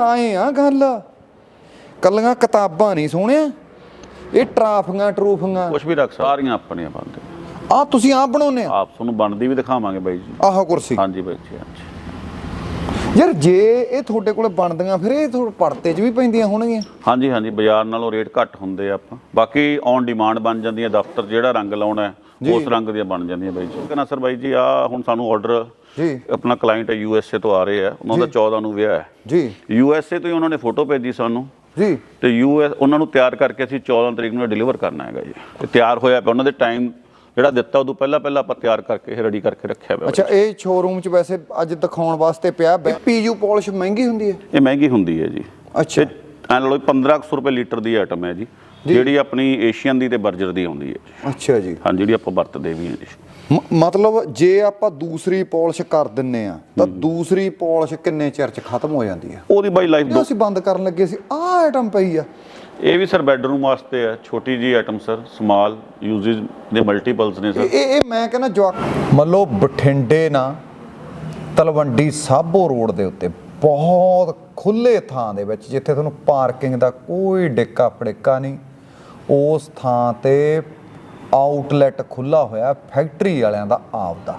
ਆਏ ਆ ਗੱਲ। ਕੱਲੀਆਂ ਕਿਤਾਬਾਂ ਨਹੀਂ ਸੋਹਣਿਆ ਇਹ ਟਰਾਫੀਆਂ ਟਰੂਫੀਆਂ। ਕੁਝ ਵੀ ਰੱਖ ਸਾਰੀਆਂ ਆਪਣੀਆਂ ਬਣਦੇ ਆ ਤੁਸੀਂ ਆਪ ਬਣਾਉਨੇ ਆ ਆਪ ਤੁਹਾਨੂੰ ਬਣਦੀ ਵੀ ਦਿਖਾਵਾਂਗੇ ਬਾਈ ਜੀ। ਆਹ ਕੁਰਸੀ। ਹਾਂਜੀ ਬਾਈ ਜੀ ਹਾਂਜੀ। ਯਾਰ ਜੇ ਇਹ ਤੁਹਾਡੇ ਕੋਲ ਬਣਦੀਆਂ ਫਿਰ ਇਹ ਤੁਹਾਡੇ ਪੜਤੇ 'ਚ ਵੀ ਪੈਂਦੀਆਂ ਹੋਣਗੀਆਂ। ਹਾਂਜੀ ਹਾਂਜੀ ਬਾਜ਼ਾਰ ਨਾਲੋਂ ਰੇਟ ਘੱਟ ਹੁੰਦੇ ਆ ਆਪਾਂ। ਬਾਕੀ ਔਨ ਡਿਮਾਂਡ ਬਣ ਜਾਂਦੀਆਂ ਦਫ਼ਤਰ ਜਿਹੜਾ ਰੰਗ ਲਾਉਣਾ ਉਸ ਰੰਗ ਦੀਆਂ ਬਣ ਜਾਂਦੀਆਂ ਬਾਈ ਜੀ। ਕਹਿੰਦਾ ਸਰ ਬਾਈ ਜੀ ਆ ਹੁਣ ਸਾਨੂੰ ਆਰਡਰ ਜੀ। ਆਪਣਾ ਕਲਾਇੰਟ ਯੂ ਐਸ ਏ ਤੋਂ ਆ ਰਹੇ ਆ। ਉਹਨਾਂ ਦਾ 14 ਨੂੰ ਵਿਆਹ ਹੈ। ਜੀ। ਯੂ ਐਸ ਏ ਤੋਂ ਹੀ ਉਹਨਾਂ ਨੇ ਫੋਟੋ ਭੇਜੀ ਸਾਨੂੰ। ਜੀ। ਤੇ ਯੂ ਐਸ ਉਹਨਾਂ ਨੂੰ ਤਿਆਰ ਕਰਕੇ ਅਸੀਂ 14 ਤਰੀਕ ਨੂੰ ਡਿਲੀਵਰ ਕਰਨਾ ਹੈਗਾ ਜੀ। ਤੇ ਤਿਆਰ ਹੋਇਆ ਪਿਆ ਉਹਨਾਂ ਦੇ ਟਾਈਮ ਜਿਹੜਾ ਦਿੱਤਾ ਉਦੋਂ ਪਹਿਲਾਂ ਪਹਿਲਾਂ ਆਪਾਂ ਤਿਆਰ ਕਰਕੇ ਰੈਡੀ ਕਰਕੇ ਰੱਖਿਆ ਪਿਆ ਅੱਛਾ ਇਹ ਸ਼ੋਰੂਮ 'ਚ ਵੈਸੇ ਅੱਜ ਦਿਖਾਉਣ ਵਾਸਤੇ ਪਿਆ। ਪੀਯੂ ਪਾਲਿਸ਼ ਮਹਿੰਗੀ ਹੁੰਦੀ ਹੈ? ਇਹ ਮਹਿੰਗੀ ਹੁੰਦੀ ਹੈ ਜੀ। ਅੱਛਾ। ਐ ਲਓ 1500 ਰੁਪਏ ਲੀਟਰ ਦੀ ਆਈਟਮ ਹੈ ਜੀ। ਜਿਹੜੀ ਆਪਣੀ ਏਸ਼ੀਅਨ ਦੀ ਤੇ ਬਰਜਰ ਦੀ ਆਉਂਦੀ ਹੈ ਅੱਛਾ ਜੀ। ਹਾਂ ਜਿਹੜੀ ਆਪਾਂ ਵਰਤਦੇ ਵੀ ਹਾਂ ਜੀ। ਮਤਲਬ ਜੇ ਆਪਾਂ ਦੂਸਰੀ ਪਾਲਿਸ਼ ਕਰ ਦਿੰਨੇ ਆ ਤਾਂ ਦੂਸਰੀ ਪਾਲਿਸ਼ ਕਿੰਨੇ ਚਿਰ 'ਚ ਖਤਮ ਹੋ ਜਾਂਦੀ ਹੈ ਉਹਦੀ ਬਾਈ ਲਾਈਫ ਜੋ ਅਸੀਂ ਬੰਦ ਕਰਨ ਲੱਗੇ ਸੀ ਆਹ ਆਈਟਮ ਪਈ ਆ। ਇਹ ਵੀ ਸਰ ਬੈਡਰੂਮ ਵਾਸਤੇ ਹੈ ਛੋਟੀ ਜੀ ਆਈਟਮ ਸਰ ਸਮਾਲ ਯੂਜ਼ਸ ਦੇ ਮਲਟੀਪਲਸ ਨੇ ਸਰ ਇਹ ਇਹ ਮੈਂ ਕਹਿੰਦਾ ਜਵਾਕ ਮੱਲੋ ਬਠਿੰਡੇ ਨਾ ਤਲਵੰਡੀ ਸਾਬੋ ਰੋਡ ਦੇ ਉੱਤੇ ਬਹੁਤ ਖੁੱਲੇ ਥਾਂ ਦੇ ਵਿੱਚ ਜਿੱਥੇ ਤੁਹਾਨੂੰ ਪਾਰਕਿੰਗ ਦਾ ਕੋਈ ਡਿੱਕਾ ਪੜਿੱਕਾ ਨਹੀਂ ਉਸ ਥਾਂ ਤੇ ਆਊਟਲੈਟ ਖੁੱਲਾ ਹੋਇਆ ਫੈਕਟਰੀ ਵਾਲਿਆਂ ਦਾ ਆਪਦਾ।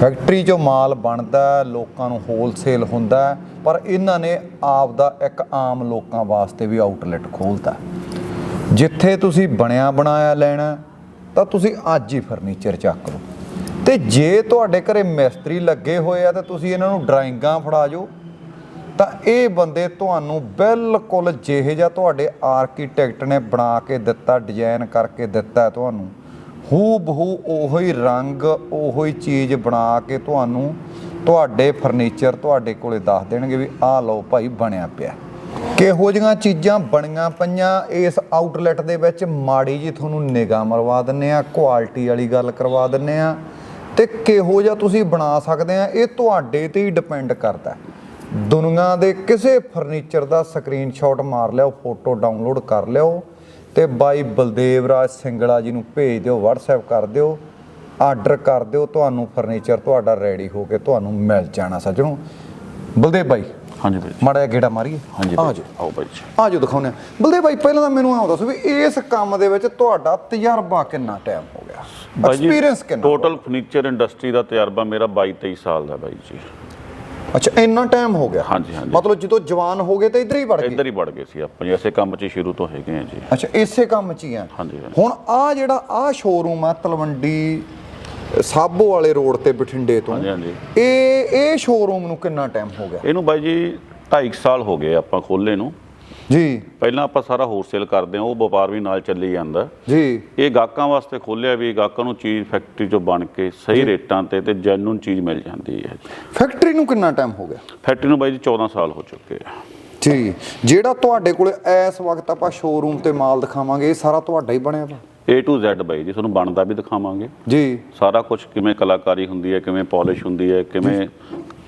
ਫੈਕਟਰੀ 'ਚੋਂ ਮਾਲ ਬਣਦਾ, ਲੋਕਾਂ ਨੂੰ ਹੋਲਸੇਲ ਹੁੰਦਾ, ਪਰ ਇਹਨਾਂ ਨੇ ਆਪ ਦਾ ਇੱਕ ਆਮ ਲੋਕਾਂ ਵਾਸਤੇ ਵੀ ਆਊਟਲੈਟ ਖੋਲਤਾ ਜਿੱਥੇ ਤੁਸੀਂ ਬਣਿਆ ਬਣਾਇਆ ਲੈਣਾ, ਤਾਂ ਤੁਸੀਂ ਅੱਜ ਹੀ ਫਰਨੀਚਰ ਚੱਕ ਲਓ। ਤੇ ਜੇ ਤੁਹਾਡੇ ਘਰੇ ਮਿਸਤਰੀ ਲੱਗੇ ਹੋਏ ਆ, ਤਾਂ ਤੁਸੀਂ ਇਹਨਾਂ ਨੂੰ ਡਰਾਇੰਗਾਂ ਫੜਾ ਜੋ ਤਾਂ ਇਹ ਬੰਦੇ ਤੁਹਾਨੂੰ ਬਿਲਕੁਲ ਜਿਹੇ ਜਿਹਾ ਤੁਹਾਡੇ ਆਰਕੀਟੈਕਟ ਨੇ ਬਣਾ ਕੇ ਦਿੱਤਾ ਡਿਜ਼ਾਈਨ ਕਰਕੇ ਦਿੱਤਾ ਤੁਹਾਨੂੰ। ਹੂ ਬਹੂ ਉਹੋ ਹੀ ਰੰਗ, ਉਹੋ ਹੀ ਚੀਜ਼ ਬਣਾ ਕੇ ਤੁਹਾਨੂੰ ਤੁਹਾਡੇ ਫਰਨੀਚਰ ਤੁਹਾਡੇ ਕੋਲੇ ਦੱਸ ਦੇਣਗੇ ਵੀ ਆਹ ਲਓ ਭਾਈ ਬਣਿਆ ਪਿਆ। ਕਿਹੋ ਜਿਹੀਆਂ ਚੀਜ਼ਾਂ ਬਣੀਆਂ ਪਈਆਂ? ਇਸ ਆਊਟਲੈਟ ਦੇ ਵਿੱਚ ਮਾੜੀ ਜੀ ਤੁਹਾਨੂੰ ਨਿਗਾਹ ਮਰਵਾ ਦਿੰਨੇ ਆ ਕੁਆਲਿਟੀ ਵਾਲੀ ਗੱਲ ਕਰਵਾ ਦਿੰਨੇ ਆ ਤੇ ਕਿਹੋ ਜਿਹਾ ਤੁਸੀਂ ਬਣਾ ਸਕਦੇ ਆ ਇਹ ਤੁਹਾਡੇ ਤੇ ਹੀ ਡਿਪੈਂਡ ਕਰਦਾ ਹੈ। ਦੁਨੀਆ ਦੇ ਕਿਸੇ ਫਰਨੀਚਰ ਦਾ ਸਕਰੀਨਸ਼ਾਟ ਮਾਰ ਲਿਓ ਫੋਟੋ ਡਾਊਨਲੋਡ ਕਰ ਲਿਓ ਤੇ ਬਾਈ ਬਲਦੇਵ ਰਾਜ ਸਿੰਗਲਾ ਜੀ ਨੂੰ ਭੇਜ ਦਿਓ WhatsApp ਕਰ ਦਿਓ ਆਰਡਰ ਕਰ ਦਿਓ ਤੁਹਾਨੂੰ ਫਰਨੀਚਰ ਤੁਹਾਡਾ ਰੈਡੀ ਹੋ ਕੇ ਤੁਹਾਨੂੰ ਮਿਲ ਜਾਣਾ ਸੱਜਣੋ ਬਲਦੇਵ ਬਾਈ ਹਾਂਜੀ ਬਾਈ ਮਾੜਾ ਜਿਹਾ ਗੇੜਾ ਮਾਰੀਏ। ਹਾਂਜੀ ਬਾਈ ਜਾਓ ਜੀ ਆਓ ਬਾਈ ਜੀ। ਆ ਜਾਓ ਦਿਖਾਉਂਦੇ ਆ ਬਲਦੇਵ ਭਾਈ ਪਹਿਲਾਂ ਤਾਂ ਮੈਨੂੰ ਆਉਂ ਦੱਸੋ ਵੀ ਇਸ ਕੰਮ ਦੇ ਵਿੱਚ ਤੁਹਾਡਾ ਤਜਰਬਾ ਕਿੰਨਾ ਟਾਈਮ ਹੋ ਗਿਆ? ਬਾਈ ਜੀ ਐਕਸਪੀਰੀਅੰਸ ਕਿੰਨਾ ਟੋਟਲ ਫਰਨੀਚਰ ਇੰਡਸਟਰੀ ਦਾ ਤਜਰਬਾ ਮੇਰਾ 22 23 ਸਾਲ ਦਾ ਬਾਈ ਜੀ। ਅੱਛਾ ਇੰਨਾ ਟਾਈਮ ਹੋ ਗਿਆ। ਹਾਂਜੀ ਹਾਂਜੀ। ਮਤਲਬ ਜਦੋਂ ਜਵਾਨ ਹੋ ਗਏ ਤਾਂ ਇੱਧਰ ਹੀ ਵੜ ਗਏ? ਇੱਧਰ ਹੀ ਵੜ ਗਏ ਸੀ ਆਪਾਂ ਜੀ ਐਸੇ ਕੰਮ 'ਚ ਹੀ ਸ਼ੁਰੂ ਤੋਂ ਹੈਗੇ ਆ ਜੀ। ਅੱਛਾ ਇਸੇ ਕੰਮ 'ਚ ਹੀ ਆ। ਹਾਂਜੀ, ਹਾਂਜੀ। ਹੁਣ ਆ ਜਿਹੜਾ ਆ ਸ਼ੋਰੂਮ ਆ ਤਲਵੰਡੀ ਸਾਬੋ ਵਾਲੇ ਰੋਡ ਤੇ ਬਠਿੰਡੇ ਤੋਂ ਹਾਂਜੀ ਹਾਂਜੀ। ਇਹ ਇਹ ਸ਼ੋਰੂਮ ਨੂੰ ਕਿੰਨਾ ਟਾਈਮ ਹੋ ਗਿਆ? ਇਹਨੂੰ ਬਾਈ ਜੀ 2.5 ਸਾਲ ਹੋ ਗਏ ਆਪਾਂ ਖੋਲੇ ਨੂੰ। ਜੀ। ਪਹਿਲਾਂ ਆਪਾਂ ਸਾਰਾ ਹੋਲਸੇਲ ਕਰਦੇ ਹਾਂ ਉਹ ਵਪਾਰ ਵੀ ਨਾਲ ਚੱਲੀ ਜਾਂਦਾ। ਜੀ। ਇਹ ਗਾਹਕਾਂ ਵਾਸਤੇ ਖੋਲਿਆ ਵੀ ਗਾਹਕਾਂ ਨੂੰ ਚੀਜ਼ ਫੈਕਟਰੀ ਚੋਂ ਬਣ ਕੇ ਸਹੀ ਰੇਟਾਂ ਤੇ ਤੇ ਜੈਨੂਨ ਚੀਜ਼ ਮਿਲ ਜਾਂਦੀ ਹੈ। ਫੈਕਟਰੀ ਨੂੰ ਕਿੰਨਾ ਟਾਈਮ ਹੋ ਗਿਆ? ਫੈਕਟਰੀ ਨੂੰ ਬਾਈ ਜੀ 14 ਸਾਲ ਹੋ ਚੁੱਕੇ ਆ। ਜੀ। ਜਿਹੜਾ ਤੁਹਾਡੇ ਕੋਲੇ ਇਸ ਵਕਤ ਆਪਾਂ ਸ਼ੋਰੂਮ ਤੇ ਮਾਲ ਦਿਖਾਵਾਂਗੇ ਇਹ ਸਾਰਾ ਤੁਹਾਡਾ ਹੀ ਬਣਿਆ ਵਾ? A to Z ਬਾਈ ਜੀ ਤੁਹਾਨੂੰ ਬਣਦਾ ਵੀ ਦਿਖਾਵਾਂਗੇ। ਜੀ। ਸਾਰਾ ਕੁਝ ਕਿਵੇਂ ਕਲਾਕਾਰੀ ਹੁੰਦੀ ਹੈ ਕਿਵੇਂ ਪਾਲਿਸ਼ ਹੁੰਦੀ ਹੈ ਕਿਵੇਂ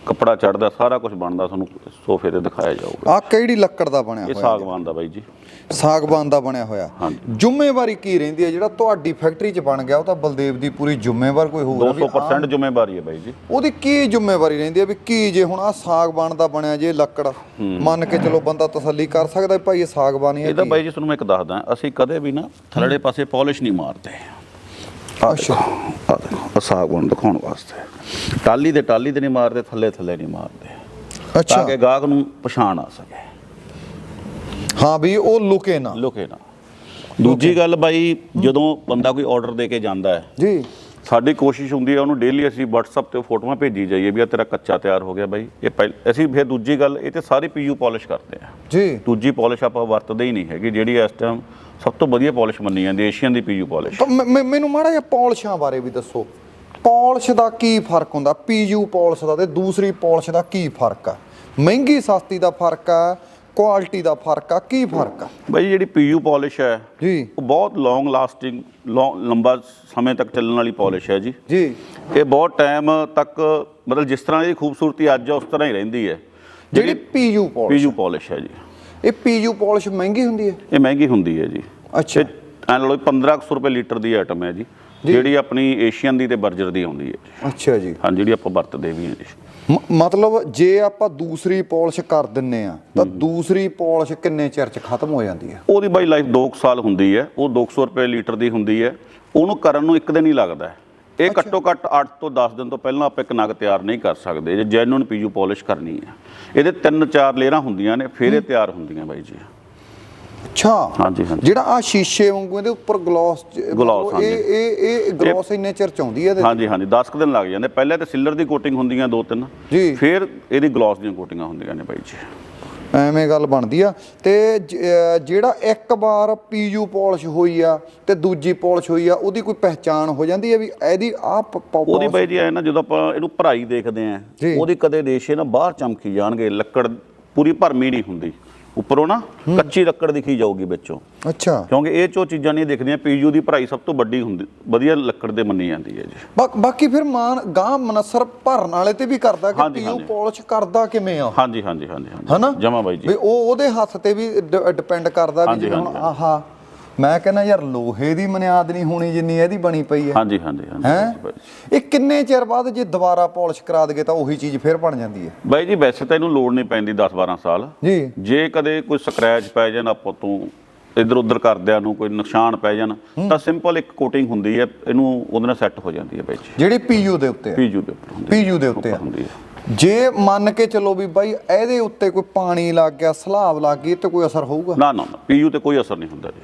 ਕੱਪੜਾ ਚੜਦਾ ਸਾਰਾ ਕੁਝ ਬਣਦਾ ਤੁਹਾਨੂੰ ਸੋਫੇ ਤੇ ਦਿਖਾਇਆ ਜਾਊਗਾ। ਆ ਕਿਹੜੀ ਲੱਕੜ ਦਾ ਬਣਿਆ ਇਹ ਹੋਇਆ? ਸਾਗਵਾਨ ਦਾ ਬਾਈ ਜੀ। ਸਾਗਬਾਨ ਦਾ ਬਣਿਆ ਹੋਇਆ। ਹਾਂਜੀ। ਜ਼ਿੰਮੇਵਾਰੀ ਕੀ ਰਹਿੰਦੀ ਹੈ? ਜਿਹੜਾ ਤੁਹਾਡੀ ਫੈਕਟਰੀ 'ਚ ਬਣ ਗਿਆ ਉਹ ਤਾਂ ਬਲਦੇਵ ਦੀ ਪੂਰੀ ਜ਼ਿੰਮੇਵਾਰ ਕੋਈ ਹੋਊਗਾ ਵੀ 200% ਜ਼ਿੰਮੇਵਾਰੀ ਹੈ ਬਾਈ ਜੀ। ਉਹਦੀ ਕੀ ਜ਼ਿੰਮੇਵਾਰੀ ਰਹਿੰਦੀ ਹੈ ਵੀ ਕੀ ਜੇ ਹੁਣ ਆ ਸਾਗਬਾਨ ਦਾ ਬਣਿਆ ਜੇ ਲੱਕੜ ਮੰਨ ਕੇ ਚਲੋ ਬੰਦਾ ਤਸੱਲੀ ਕਰ ਸਕਦਾ ਵੀ ਭਾਈ ਇਹ ਸਾਗਬਾਨ ਹੀ ਹੈ ਇਹਦਾ? ਬਾਈ ਜੀ ਤੁਹਾਨੂੰ ਮੈਂ ਇੱਕ ਦੱਸਦਾ ਅਸੀਂ ਕਦੇ ਵੀ ਨਾ ਥੱਲੜੇ ਪਾਸੇ ਪਾਲਿਸ਼ ਨਹੀਂ ਮਾਰਦੇ। ਅੱਛਾ। ਆ ਦੇਖੋ ਆਹ ਸਾਗਵਾਨ ਦਿਖਾਉਣ ਵਾਸਤੇ। ਟਾਲੀ ਦੇ ਟਾਲੀ ਤੇ ਨਹੀਂ ਮਾਰਦੇ ਥੱਲੇ ਥੱਲੇ ਨਹੀਂ ਮਾਰਦੇ। ਤਾਂ ਅੱਛਾ। ਕਿ ਗਾਹਕ ਨੂੰ ਪਛਾਣ ਆ ਸਕੇ। ਹਾਂ ਵੀ ਉਹ ਲੁਕੇ ਨਾ। ਲੁਕੇ ਨਾ। ਦੂਜੀ ਗੱਲ ਬਾਈ ਜਦੋਂ ਬੰਦਾ ਕੋਈ ਆਰਡਰ ਦੇ ਕੇ ਜਾਂਦਾ ਹੈ ਜੀ। ਸਾਡੀ ਕੋਸ਼ਿਸ਼ ਹੁੰਦੀ ਹੈ ਉਹਨੂੰ ਡੇਲੀ ਅਸੀਂ WhatsApp ਤੇ ਫੋਟੋਆਂ ਭੇਜੀ ਜਾਈਏ ਵੀ ਆ ਤੇਰਾ ਕੱਚਾ ਤਿਆਰ ਹੋ ਗਿਆ ਬਾਈ। ਇਹ ਪਹਿਲ ਅਸੀਂ ਫਿਰ ਦੂਜੀ ਗੱਲ ਇਹ ਤੇ ਸਾਰੀ ਪੀਯੂ ਪਾਲਿਸ਼ ਕਰਦੇ ਆ ਜੀ। ਦੂਜੀ ਪਾਲਿਸ਼ ਆਪਾਂ ਵਰਤਦੇ ਹੀ ਨਹੀਂ ਹੈਗੀ ਜਿਹੜੀ ਇਸ ਟਾਈਮ ਸਭ ਤੋਂ ਵਧੀਆ ਪਾਲਿਸ਼ ਮੰਨੀ ਜਾਂਦੀ ਏਸ਼ੀਅਨ ਦੀ ਪੀਯੂ ਪਾਲਿਸ਼ ਤਾਂ ਮੈਂ- ਮੈਨੂੰ ਮਾੜਾ ਜਿਹਾ ਪਾਲਿਸ਼ਾਂ ਬਾਰੇ ਵੀ ਦੱਸੋ। ਪਾਲਿਸ਼ ਦਾ ਕੀ ਫ਼ਰਕ ਹੁੰਦਾ? ਪੀਯੂ ਪਾਲਿਸ਼ ਦਾ ਤੇ ਦੂਸਰੀ ਪਾਲਿਸ਼ ਦਾ ਕੀ ਫ਼ਰਕ ਆ? ਮਹਿੰਗੀ ਸਸਤੀ ਦਾ ਫ਼ਰਕ ਆ ਕੁਆਲਿਟੀ ਦਾ ਫ਼ਰਕ ਆ ਕੀ ਫ਼ਰਕ ਆ? ਬਾਈ ਜਿਹੜੀ ਪੀਯੂ ਪਾਲਿਸ਼ ਹੈ ਜੀ। ਉਹ ਬਹੁਤ ਲੌਂਗ ਲਾਸਟਿੰਗ ਲੰਬਾ ਸਮੇਂ ਤੱਕ ਚੱਲਣ ਵਾਲੀ ਪਾਲਿਸ਼ ਹੈ ਜੀ। ਜੀ। ਇਹ ਬਹੁਤ ਟਾਈਮ ਤੱਕ ਮਤਲਬ ਜਿਸ ਤਰ੍ਹਾਂ ਦੀ ਖੂਬਸੂਰਤੀ ਅੱਜ ਆ ਉਸ ਤਰ੍ਹਾਂ ਹੀ ਰਹਿੰਦੀ ਹੈ। ਜਿਹੜੀ ਪੀਯੂ ਪਾਲਿਸ਼ ਪੀਯੂ ਪਾਲਿਸ਼ ਹੈ ਜੀ। ਇਹ ਪੀਯੂ ਪਾਲਿਸ਼ ਮਹਿੰਗੀ ਹੁੰਦੀ ਹੈ? ਇਹ ਮਹਿੰਗੀ ਹੁੰਦੀ ਹੈ ਜੀ। ਅੱਛਾ। ਐ ਲਓ 1500 ਰੁਪਏ ਲੀਟਰ ਦੀ ਆਈਟਮ ਹੈ ਜੀ। ਜਿਹੜੀ ਆਪਣੀ ਏਸ਼ੀਅਨ ਦੀ ਤੇ ਬਰਜਰ ਦੀ ਆਉਂਦੀ ਹੈ ਅੱਛਾ ਜੀ। ਹਾਂ ਜਿਹੜੀ ਆਪਾਂ ਵਰਤਦੇ ਵੀ ਹਾਂ ਜੀ। ਮਤਲਬ ਜੇ ਆਪਾਂ ਦੂਸਰੀ ਪਾਲਿਸ਼ ਕਰ ਦਿੰਨੇ ਆ ਤਾਂ ਦੂਸਰੀ ਪਾਲਿਸ਼ ਕਿੰਨੇ ਚਿਰ ਚ ਖਤਮ ਹੋ ਜਾਂਦੀ ਹੈ? ਉਹਦੀ ਬਾਈ ਲਾਈਫ 2 ਸਾਲ ਹੁੰਦੀ ਹੈ। ਉਹ 200 ਰੁਪਏ ਲੀਟਰ ਦੀ ਹੁੰਦੀ ਹੈ। ਉਹਨੂੰ ਕਰਨ ਨੂੰ ਇੱਕ ਦਿਨ ਹੀ ਲੱਗਦਾ ਹੈ। ਇਹ ਘੱਟੋ ਘੱਟ 8 ਤੋਂ 10 ਦਿਨ ਤੋਂ ਪਹਿਲਾਂ ਆਪਾਂ ਇੱਕ ਨਗ ਤਿਆਰ ਨਹੀਂ ਕਰ ਸਕਦੇ। ਜੇ ਜੈਨੂਨ ਪੀਯੂ ਪਾਲਿਸ਼ ਕਰਨੀ ਹੈ। ਇਹਦੇ ਤਿੰਨ ਚਾਰ ਲੇਅਰਾਂ ਹੁੰਦੀਆਂ ਨੇ ਫਿਰ ਇਹ ਤਿਆਰ ਹੁੰਦੀਆਂ ਬਾਈ ਜੀ। ਅੱਛਾ। ਹਾਂਜੀ ਹਾਂਜੀ। ਜਿਹੜਾ ਆ ਸ਼ੀਸ਼ੇ ਵਾਂਗੂ ਇਹਦੇ ਉੱਪਰ ਗਲੋਸ ਹਾਂਜੀ। ਇਹ ਇਹ ਇਹ ਗਲੋਸ ਇੰਨੇ ਚਿਰ ਚ ਆਉਂਦੀ ਹੈ ਇਹਦੇ ਹਾਂਜੀ ਹਾਂਜੀ। 10 ਕੁ ਦਿਨ ਲੱਗ ਜਾਂਦੇ। ਪਹਿਲੇ ਤੇ ਸਿਲਰ ਦੀ ਕੋਟਿੰਗ ਹੁੰਦੀਆਂ ਦੋ ਤਿੰਨ। ਜੀ। ਫਿਰ ਇਹਦੀ ਗਲਾਸ ਦੀਆਂ ਕੋਟਿੰਗਾਂ ਹੁੰਦੀਆਂ ਨੇ ਬਾਈ ਜੀ। ਐਵੇਂ ਗੱਲ ਬਣਦੀ ਆ। ਤੇ ਜਿਹੜਾ ਇੱਕ ਵਾਰ ਪੀਯੂ ਪਾਲਿਸ਼ ਹੋਈ ਆ ਤੇ ਦੂਜੀ ਪਾਲਿਸ਼ ਹੋਈ ਆ ਉਹਦੀ ਕੋਈ ਪਹਿਚਾਣ ਹੋ ਜਾਂਦੀ ਹੈ ਵੀ ਇਹਦੀ ਆ ਉਹਦੀ ਬਾਈ ਜੀ ਐ ਨਾ ਜਦੋਂ ਆਪਾਂ ਇਹਨੂੰ ਭਰਾਈ ਦੇਖਦੇ ਆਂ। ਉਹਦੀ ਕਦੇ ਰੇਸ਼ੇ ਨਾ ਬਾਹਰ ਚਮਕੀ ਜਾਣਗੇ ਲੱਕੜ ਪੂਰੀ ਭਰਮੀ ਨਹੀਂ ਹੁੰਦੀ। ਉੱਪਰੋਂ ਨਾ ਕੱਚੀ ਲੱਕੜ ਦਿਖੀ ਜਾਊਗੀ ਵਿੱਚੋਂ। ਅੱਛਾ। ਕਿਉਂਕਿ ਇਹ ਚੋ ਚੀਜ਼ਾਂ ਨਹੀਂ ਦਿਖਦੀਆਂ ਪੀਯੂ ਦੀ ਭਰਾਈ ਸਭ ਤੋਂ ਵੱਡੀ ਹੁੰਦੀ ਵਧੀਆ ਲੱਕੜ ਦੇ ਮੰਨੀ ਜਾਂਦੀ ਹੈ ਜੀ। ਬਾਕੀ ਫਿਰ ਮਾਨ ਗਾਂ ਮਨਸਰ ਭਰਨ ਵਾਲੇ ਤੇ ਵੀ ਕਰਦਾ ਕਿ ਪੀਯੂ। ਪਾਲਿਸ਼ ਕਰਦਾ ਕਿਵੇਂ ਆ? ਹਾਂਜੀ ਹਾਂਜੀ ਹਾਂਜੀ ਹਨਾ? ਜਮਾ ਬਾਈ ਜੀ। ਵੀ ਉਹ ਉਹਦੇ ਹੱਥ ਤੇ ਵੀ ਡਿਪੈਂਡ ਕਰਦਾ ਵੀ ਜਿਵੇਂ ਆਹਾ ਮੈਂ ਕਹਿੰਦਾ ਯਾਰ ਲੋਹੇ ਦੀ ਬੁਨਿਆਦ ਨਹੀਂ ਹੋਣੀ ਜਿੰਨੀ ਇਹਦੀ ਬਣੀ ਪਈ ਹੈ। ਹਾਂਜੀ ਹਾਂਜੀ ਹਾਂਜੀ। ਇਹ ਕਿੰਨੇ ਚਿਰ ਬਾਅਦ ਜੇ ਦੁਬਾਰਾ ਪਾਲਿਸ਼ ਕਰਾ ਦਗੇ ਤਾਂ ਉਹੀ ਚੀਜ਼ ਫਿਰ ਬਣ ਜਾਂਦੀ ਹੈ। ਬਾਈ ਜੀ ਵੈਸੇ ਤਾਂ ਇਹਨੂੰ ਲੋੜ ਨਹੀਂ ਪੈਂਦੀ 10 12 ਸਾਲ। ਜੀ। ਜੇ ਕਦੇ ਕੋਈ ਸਕ੍ਰੈਚ ਪੈ ਜਾਣ ਆਪਾਂ ਤੋਂ ਇੱਧਰ ਉੱਧਰ ਕਰਦਿਆਂ ਨੂੰ ਕੋਈ ਨੁਕਸਾਨ ਪੈ ਜਾਣ ਤਾਂ ਸਿੰਪਲ ਇੱਕ ਕੋਟਿੰਗ ਹੁੰਦੀ ਹੈ ਇਹਨੂੰ ਉਹਦੇ ਨਾਲ ਸੈੱਟ ਹੋ ਜਾਂਦੀ ਹੈ ਜੀ ਜਿਹੜੀ ਪੀਯੂ ਦੇ ਉੱਤੇ ਆ ਪੀਯੂ ਦੇ ਉੱਪਰ ਹੁੰਦੀ ਪੀਯੂ ਦੇ ਉੱਤੇ ਹੁੰਦੀ ਹੈ। ਜੇ ਮੰਨ ਕੇ ਚੱਲੋ ਵੀ ਬਾਈ ਇਹਦੇ ਉੱਤੇ ਕੋਈ ਪਾਣੀ ਲੱਗ ਗਿਆ ਸਲਾਬ ਲੱਗ ਗਈ ਤੇ ਕੋਈ ਅਸਰ ਹੋਊਗਾ? ਨਾ ਨਾ ਨਾ ਪੀਯੂ ਤੇ ਕੋਈ ਅਸਰ ਨਹੀਂ ਹੁੰਦਾ ਜੀ।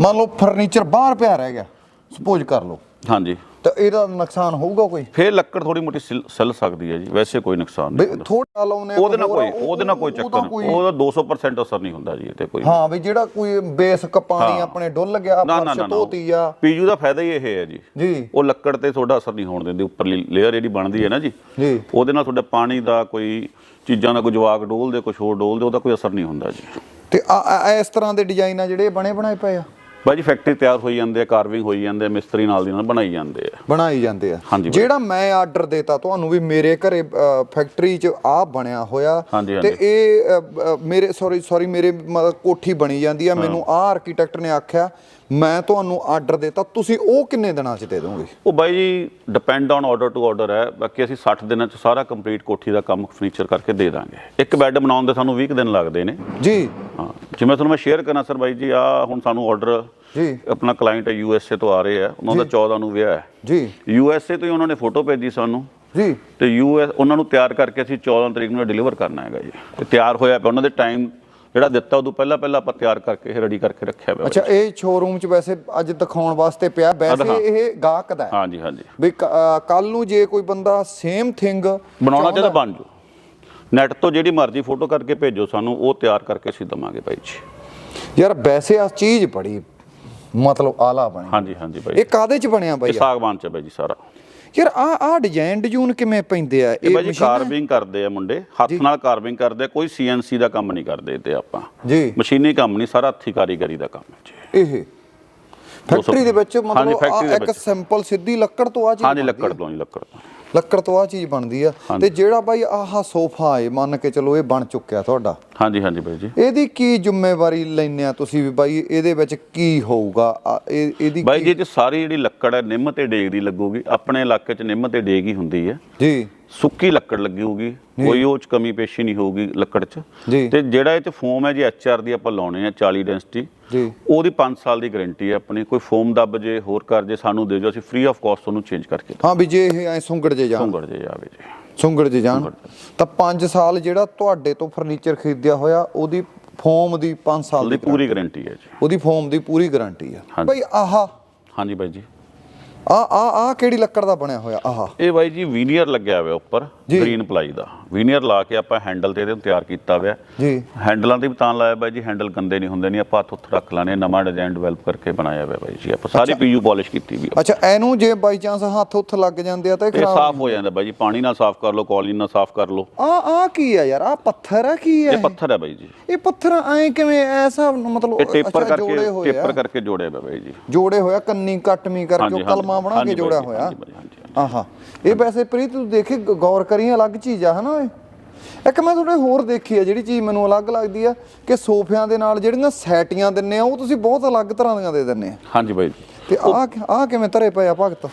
ਮੰਨ ਲਓ ਫਰਨੀਚਰ ਬਾਹਰ ਪਿਆ ਰਹਿ ਗਿਆ ਸਪੋਜ਼ ਕਰ ਲਓ। ਹਾਂਜੀ। ਤਾਂ ਇਹਦਾ ਨੁਕਸਾਨ ਹੋਊਗਾ ਕੋਈ? ਫੇਰ ਲੱਕੜ ਥੋੜੀ ਮੋਟੀ ਸਿਲ ਸਿਲ ਸਕਦੀ ਹੈ ਜੀ ਵੈਸੇ ਕੋਈ ਨੁਕਸਾਨ ਨਹੀਂ ਹੁੰਦਾ। ਥੋੜਾ ਲਾਉਨੇ ਉਹਦੇ ਨਾਲ ਕੋਈ ਉਹਦੇ ਨਾਲ ਕੋਈ ਚੱਕਰ ਨਹੀਂ। ਉਹਦਾ 200% ਅਸਰ ਨਹੀਂ ਹੁੰਦਾ ਜੀ ਇਹ ਤੇ ਕੋਈ। ਹਾਂ ਵੀ ਜਿਹੜਾ ਕੋਈ ਬੇਸਿਕ ਪਾਣੀ ਹਾਂ। ਆਪਣੇ ਡੁੱਲ ਗਿਆ ਨਾ ਨਾ ਫਰਸ਼ ਨਾ। ਧੋਤੀ ਆ। ਪੀਯੂ ਦਾ ਫਾਇਦਾ ਹੀ ਇਹ ਹੈ ਜੀ। ਜੀ। ਉਹ ਲੱਕੜ ਤੇ ਤੁਹਾਡਾ ਅਸਰ ਨਹੀਂ ਹੋਣ ਦਿੰਦੀ ਉੱਪਰਲੀ ਲੇਅਰ ਜਿਹੜੀ ਬਣਦੀ ਹੈ ਨਾ ਜੀ। ਜੀ। ਉਹਦੇ ਨਾਲ ਤੁਹਾਡੇ ਪਾਣੀ ਦਾ ਕੋਈ ਚੀਜ਼ਾਂ ਦਾ ਕੋਈ ਜਵਾਕ ਡੋਲਦੇ ਕੁਝ ਹੋਰ ਡੋਲਦੇ ਉਹਦਾ ਕੋਈ ਅਸਰ ਨਹੀਂ ਹੁੰਦਾ ਜੀ। ਤੇ ਆ- ਆ- ਇਸ ਤਰ੍ਹਾਂ ਦੇ ਡਿਜ਼ਾਈਨ ਆ ਜਿਹੜੇ ਬਣੇ ਬਣਾਏ ਪਏ ਆ? ਬਾਈ ਜੀ ਫੈਕਟਰੀ ਤਿਆਰ ਹੋਈ ਜਾਂਦੇ ਆ ਕਾਰਵਿੰਗ ਹੋਈ ਜਾਂਦੇ ਆ ਮਿਸਤਰੀ ਨਾਲ ਦੀ ਨਾਲ ਬਣਾਈ ਜਾਂਦੇ ਆ। ਬਣਾਈ ਜਾਂਦੇ ਆ। ਹਾਂਜੀ ਬਾਈ। ਜਿਹੜਾ ਮੈਂ ਆਰਡਰ ਦੇਤਾ ਤੁਹਾਨੂੰ ਵੀ ਮੇਰੇ ਘਰੇ ਫੈਕਟਰੀ 'ਚ ਆ ਬਣਿਆ ਹੋਇਆ। ਹਾਂਜੀ, ਤੇ। ਇਹ ਅ, ਅ, ਮੇਰੇ ਸੌਰੀ ਸੌਰੀ ਮੇਰੇ ਮਤਲਬ ਕੋਠੀ ਬਣੀ ਜਾਂਦੀ ਆ। ਮੈਨੂੰ ਆ ਆਰਕੀਟੈਕਟ ਨੇ ਆਖਿਆ ਮੈਂ ਤੁਹਾਨੂੰ ਆਰਡਰ ਦੇਤਾ ਤੁਸੀਂ ਉਹ ਕਿੰਨੇ ਦਿਨਾਂ 'ਚ ਦੇ ਦੋਗੇ? ਉਹ ਬਾਈ ਜੀ depend on order to order ਹੈ। ਬਾਕੀ ਅਸੀਂ 60 ਦਿਨਾਂ ਚ ਸਾਰਾ ਕੰਪਲੀਟ ਕੋਠੀ ਦਾ ਕੰਮ ਫਰਨੀਚਰ ਕਰਕੇ ਦੇ ਦਾਂਗੇ। ਇੱਕ ਬੈੱਡ ਬਣਾਉਣ ਦੇ ਸਾਨੂੰ 20 ਕੁ ਦਿਨ ਲੱਗਦੇ ਨੇ। ਜੀ। ਹਾਂ ਜਿਵੇਂ ਤੁਹਾਨੂੰ ਮੈਂ ਸ਼ੇਅਰ ਕਰਨਾ ਸਰ ਬਾਈ ਜੀ ਆ ਹੁਣ ਸਾਨੂੰ ਆਰਡਰ ਜੀ। ਆਪਣਾ ਕਲਾਇੰਟ ਹੈ ਯੂ ਐਸ ਏ ਤੋਂ ਆ ਰਹੇ ਆ। ਉਹਨਾਂ ਦਾ 14 ਨੂੰ ਵਿਆਹ ਹੈ। ਜੀ। ਯੂ ਐਸ ਏ ਤੋਂ ਹੀ ਉਹਨਾਂ ਨੇ ਫੋਟੋ ਭੇਜੀ ਸਾਨੂੰ। ਜੀ। ਤੇ ਯੂ ਐਸ ਉਹਨਾਂ ਨੂੰ ਤਿਆਰ ਕਰਕੇ ਅਸੀਂ 14 ਤਰੀਕ ਨੂੰ ਡਿਲੀਵਰ ਕਰਨਾ ਹੈਗਾ ਜੀ। ਤੇ ਤਿਆਰ ਹੋਇਆ ਪਿਆ ਉਹਨਾਂ ਦੇ ਟਾਈਮ ਜਿਹੜਾ ਦਿੱਤਾ ਉਦੋਂ ਪਹਿਲਾਂ ਪਹਿਲਾਂ ਆਪਾਂ ਤਿਆਰ ਕਰਕੇ ਇਹ ਰੈਡੀ ਕਰਕੇ ਰੱਖਿਆ ਪਿਆ ਅੱਛਾ ਇਹ ਸ਼ੋਰੂਮ 'ਚ ਵੈਸੇ ਅੱਜ ਦਿਖਾਉਣ ਵਾਸਤੇ ਪਿਆ। ਵੈਸੇ। ਇਹ ਗਾਹਕ ਦਾ ਹੈ। ਹਾਂਜੀ ਹਾਂਜੀ। ਵੀ ਕੱਲ ਨੂੰ ਜੇ ਕੋਈ ਬੰਦਾ ਸੇਮ ਥਿੰਗ ਬਣਾਉਣਾ ਚਾਹੀਦਾ ਬਣ ਜਾਓ। ਨੈਟ ਤੋਂ ਜਿਹੜੀ ਮਰਜ਼ੀ ਫੋਟੋ ਕਰਕੇ ਭੇਜੋ ਸਾਨੂੰ ਉਹ ਤਿਆਰ ਕਰਕੇ ਅਸੀਂ ਦਵਾਂਗੇ ਭਾਈ ਜੀ। ਯਾਰ ਵੈਸੇ ਆ ਚੀਜ਼ ਬੜੀ ਮਤਲਬ ਆਲਾ ਬਣੀ। ਹਾਂਜੀ ਹਾਂਜੀ ਭਾਈ ਇਹ ਕਾਦੇ 'ਚ ਬਣਿਆ ਇਹ ਸਾਗਵਾਨ ਚ ਬਾਈ ਜੀ ਸਾਰਾ। ਯਾਰ ਆ ਆ ਡਿਜ਼ਾਈਨ ਡਿਜ਼ੂਨ ਕਿਵੇਂ ਪੈਂਦੇ ਆ? ਇਹ ਬਾਈ ਜੀ ਮਸ਼ੀਨਾਂ- ਕਾਰਵਿੰਗ ਕਰਦੇ ਆ ਮੁੰਡੇ। ਹੱਥ ਨਾਲ ਕਾਰਵਿੰਗ ਕਰਦੇ ਆ ਕੋਈ ਸੀਐਨਸੀ ਦਾ ਕੰਮ ਨਹੀਂ ਕਰਦੇ ਤੇ ਆਪਾਂ। ਜੀ। ਮਸ਼ੀਨੀ ਕੰਮ ਨਹੀਂ ਸਾਰਾ ਹੱਥੀ ਕਾਰੀਗਰੀ ਦਾ ਕੰਮ ਹੈ ਜੀ। ਇਹ। ਫੈਕਟਰੀ ਦੇ ਵਿੱਚ ਮਤਲਬ ਇੱਕ। ਸਿੰਪਲ ਸਿੱਧੀ ਲੱਕੜ ਤੋਂ ਆ ਚੀਜ਼ ਹਾਂਜੀ ਲੱਕੜ। ਤੋਂ ਜੀ ਲੱਕੜ ਤੋਂ। ਲੱਕੜ ਤੋਂ ਆ ਚੀਜ਼ ਬਣਦੀ ਆ। ਤੇ ਜਿਹੜਾ ਬਾਈ ਆਹ ਸੋਫਾ ਏ ਮੰਨ ਕੇ ਚਲੋ ਇਹ ਬਣ ਚੁੱਕਿਆ ਤੁਹਾਡਾ। ਹਾਂਜੀ ਹਾਂਜੀ ਬਾਈ ਜੀ। ਇਹਦੀ ਕੀ ਜ਼ਿੰਮੇਵਾਰੀ ਲੈਨੇ ਆ ਤੁਸੀਂ ਵੀ ਬਾਈ? ਇਹਦੇ ਵਿੱਚ ਕੀ ਹੋਊਗਾ? ਇਹ- ਇਹਦੀ ਬਾਈ ਜੀ ਇਹ 'ਚ ਸਾਰੀ ਜਿਹੜੀ ਲੱਕੜ ਹੈ ਨਿੰਮ ਤੇ ਡੇਗ ਦੀ ਲੱਗੂਗੀ। ਆਪਣੇ ਇਲਾਕੇ 'ਚ ਨਿੰਮ ਤੇ ਡੇਗ ਹੀ ਹੁੰਦੀ ਹੈ। ਜੀ। ਸੁੱਕੀ ਲੱਕੜ ਲੱਗੀ ਹੋਊਗੀ ਕੋਈ ਉਹ ਚ ਕਮੀ ਪੇਸ਼ੀ ਨਹੀਂ ਹੋਊਗੀ ਲੱਕੜ 'ਚ। ਤੇ ਜਿਹੜਾ ਇਹ 'ਚ ਫੋਮ ਹੈ ਜੀ ਐਚਆਰ ਦੀ ਆਪਾਂ ਲਾਉਣੇ ਆ 40 ਡੈਂਸਿਟੀ ਉਹਦੀ 5 ਸਾਲ ਦੀ ਗਾਰੰਟੀ ਹੈ ਆਪਣੀ। ਕੋਈ ਫੋਮ ਦੱਬ ਜੇ ਹੋਰ ਕਰ ਜੇ ਸਾਨੂੰ ਦੇ ਜੋ ਅਸੀਂ ਫ੍ਰੀ ਆਫ ਕਾਸਟ ਉਹਨੂੰ ਚੇਂਜ ਕਰਕੇ ਹਾਂ ਵੀ ਜੇ ਇਹ ਐ ਸੁੰਗੜ ਜੇ ਜਾਣ। ਸੁੰਗੜ ਜੇ ਜਾਵੇ ਜੀ। ਸੁੰਗੜ ਜੇ ਜਾਣ। ਤਾਂ 5 ਸਾਲ ਜਿਹੜਾ ਤੁਹਾਡੇ ਤੋਂ ਫਰਨੀਚਰ ਖਰੀਦਿਆ ਹੋਇਆ ਉਹਦੀ ਫੋਮ ਦੀ 5 ਸਾਲ ਦੀ ਪੂਰੀ ਗਾਰੰਟੀ ਹੈ ਜੀ। ਉਹਦੀ ਫੋਮ ਦੀ ਪੂਰੀ ਗਾਰੰਟੀ ਹਾਂਜੀ। ਬਈ ਆਹਾ। ਹਾਂਜੀ ਬਾਈ ਜੀ। ਆ ਆ ਆ ਕਿਹੜੀ ਲੱਕੜ ਦਾ ਬਣਿਆ ਹੋਇਆ? ਆਹਾ। ਇਹ ਬਾਈ ਜੀ ਵੀਨੀਅਰ ਲੱਗਿਆ ਹੋਇਆ ਉੱਪਰ। ਗ੍ਰੀਨ ਪਲਾਈ ਦਾ। ਵੀਨੀਅਰ ਲਾ ਕੇ ਆਪਾਂ ਹੈਂਡਲ ਤੇ ਇਹਦੇ ਨੂੰ ਤਿਆਰ ਕੀਤਾ ਹੋਇਆ। ਜੀ। ਹੈਂਡਲਾਂ ਤੇ ਵੀ ਤਾਂ ਲਾਇਆ ਬਾਈ ਜੀ ਹੈਂਡਲ ਗੰਦੇ ਨਹੀਂ ਹੁੰਦੇ ਨਹੀਂ ਆਪਾਂ ਹੱਥ ਉੱਥੇ ਰੱਖ ਲਾਣੇ ਨਵਾਂ ਡਿਜ਼ਾਈਨ ਡਿਵੈਲਪ ਕਰਕੇ ਬਣਾਇਆ ਹੋਇਆ ਬਾਈ ਜੀ। ਆਪਾਂ ਸਾਰੀ ਪੀਯੂ ਪਾਲਿਸ਼ ਕੀਤੀ ਵੀ ਆ। ਅੱਛਾ ਇਹਨੂੰ ਜੇ ਬਾਈ ਚਾਂਸ ਹੱਥ ਉੱਥੇ ਲੱਗ ਜਾਂਦੇ ਆ ਤਾਂ ਇਹ ਖਰਾਬ ਸਾਫ਼ ਹੋ ਜਾਂਦਾ ਬਾਈ ਜੀ ਪਾਣੀ ਨਾਲ ਸਾਫ਼ ਕਰ ਲਓ ਕੌਲੀ ਨਾਲ ਸਾਫ਼ ਕਰ ਲਓ। ਆ ਆ ਕੀ ਆ ਯਾਰ? ਆ ਪੱਥਰ ਆ ਕੀ ਆ ਇਹ ਪੱਥਰ ਹੈ ਬਾਈ ਜੀ। ਇਹ ਪੱਥਰ ਐ ਕਿਵੇਂ ਐਸਾ ਮਤਲਬ ਇਹ ਟੇਪਰ ਅੱਛਾ, ਕਰਕੇ ਜੋੜੇ ਹੋਏ ਆ। ਟੇਪਰ ਕਰਕੇ ਹੋਇਆ ਬਾਈ ਜੀ। ਜੋੜੇ ਹੋਇਆ ਕੰਨੀ ਕੱਟਵੀਂ ਕਰਕੇ ਕਲਮਾ ਹਾਂਜੀ, ਬਣਾ ਕੇ ਜੋੜਿਆ ਹੋਇਆ। ਆਹਾ। ਇਹ ਵੈਸੇ ਪ੍ਰੀਤ ਤੂੰ ਦੇਖੇ ਗੌਰ ਕਰੀ ਅਲੱਗ ਚੀਜ਼ ਆ ਹਨਾ ਓਏ ਇੱਕ ਮੈਂ ਤੁਹਾਡੇ ਹੋਰ ਦੇਖੀ ਆ ਜਿਹੜੀ ਚੀਜ਼ ਮੈਨੂੰ ਅਲੱਗ ਲੱਗਦੀ ਆ ਕਿ ਸੋਫਿਆਂ ਦੇ ਨਾਲ ਜਿਹੜੀਆਂ ਸੈਟੀਆਂ ਦਿੰਨੇ ਆ ਉਹ ਤੁਸੀਂ ਬਹੁਤ ਅਲੱਗ ਤਰ੍ਹਾਂ ਦੀਆਂ ਦੇ ਦਿੰਨੇ ਆ। ਹਾਂਜੀ ਬਾਈ ਜੀ। ਤੇ ਆ ਆ ਕਿਵੇਂ ਧਰੇ ਪਏ ਆ ਭਗਤ?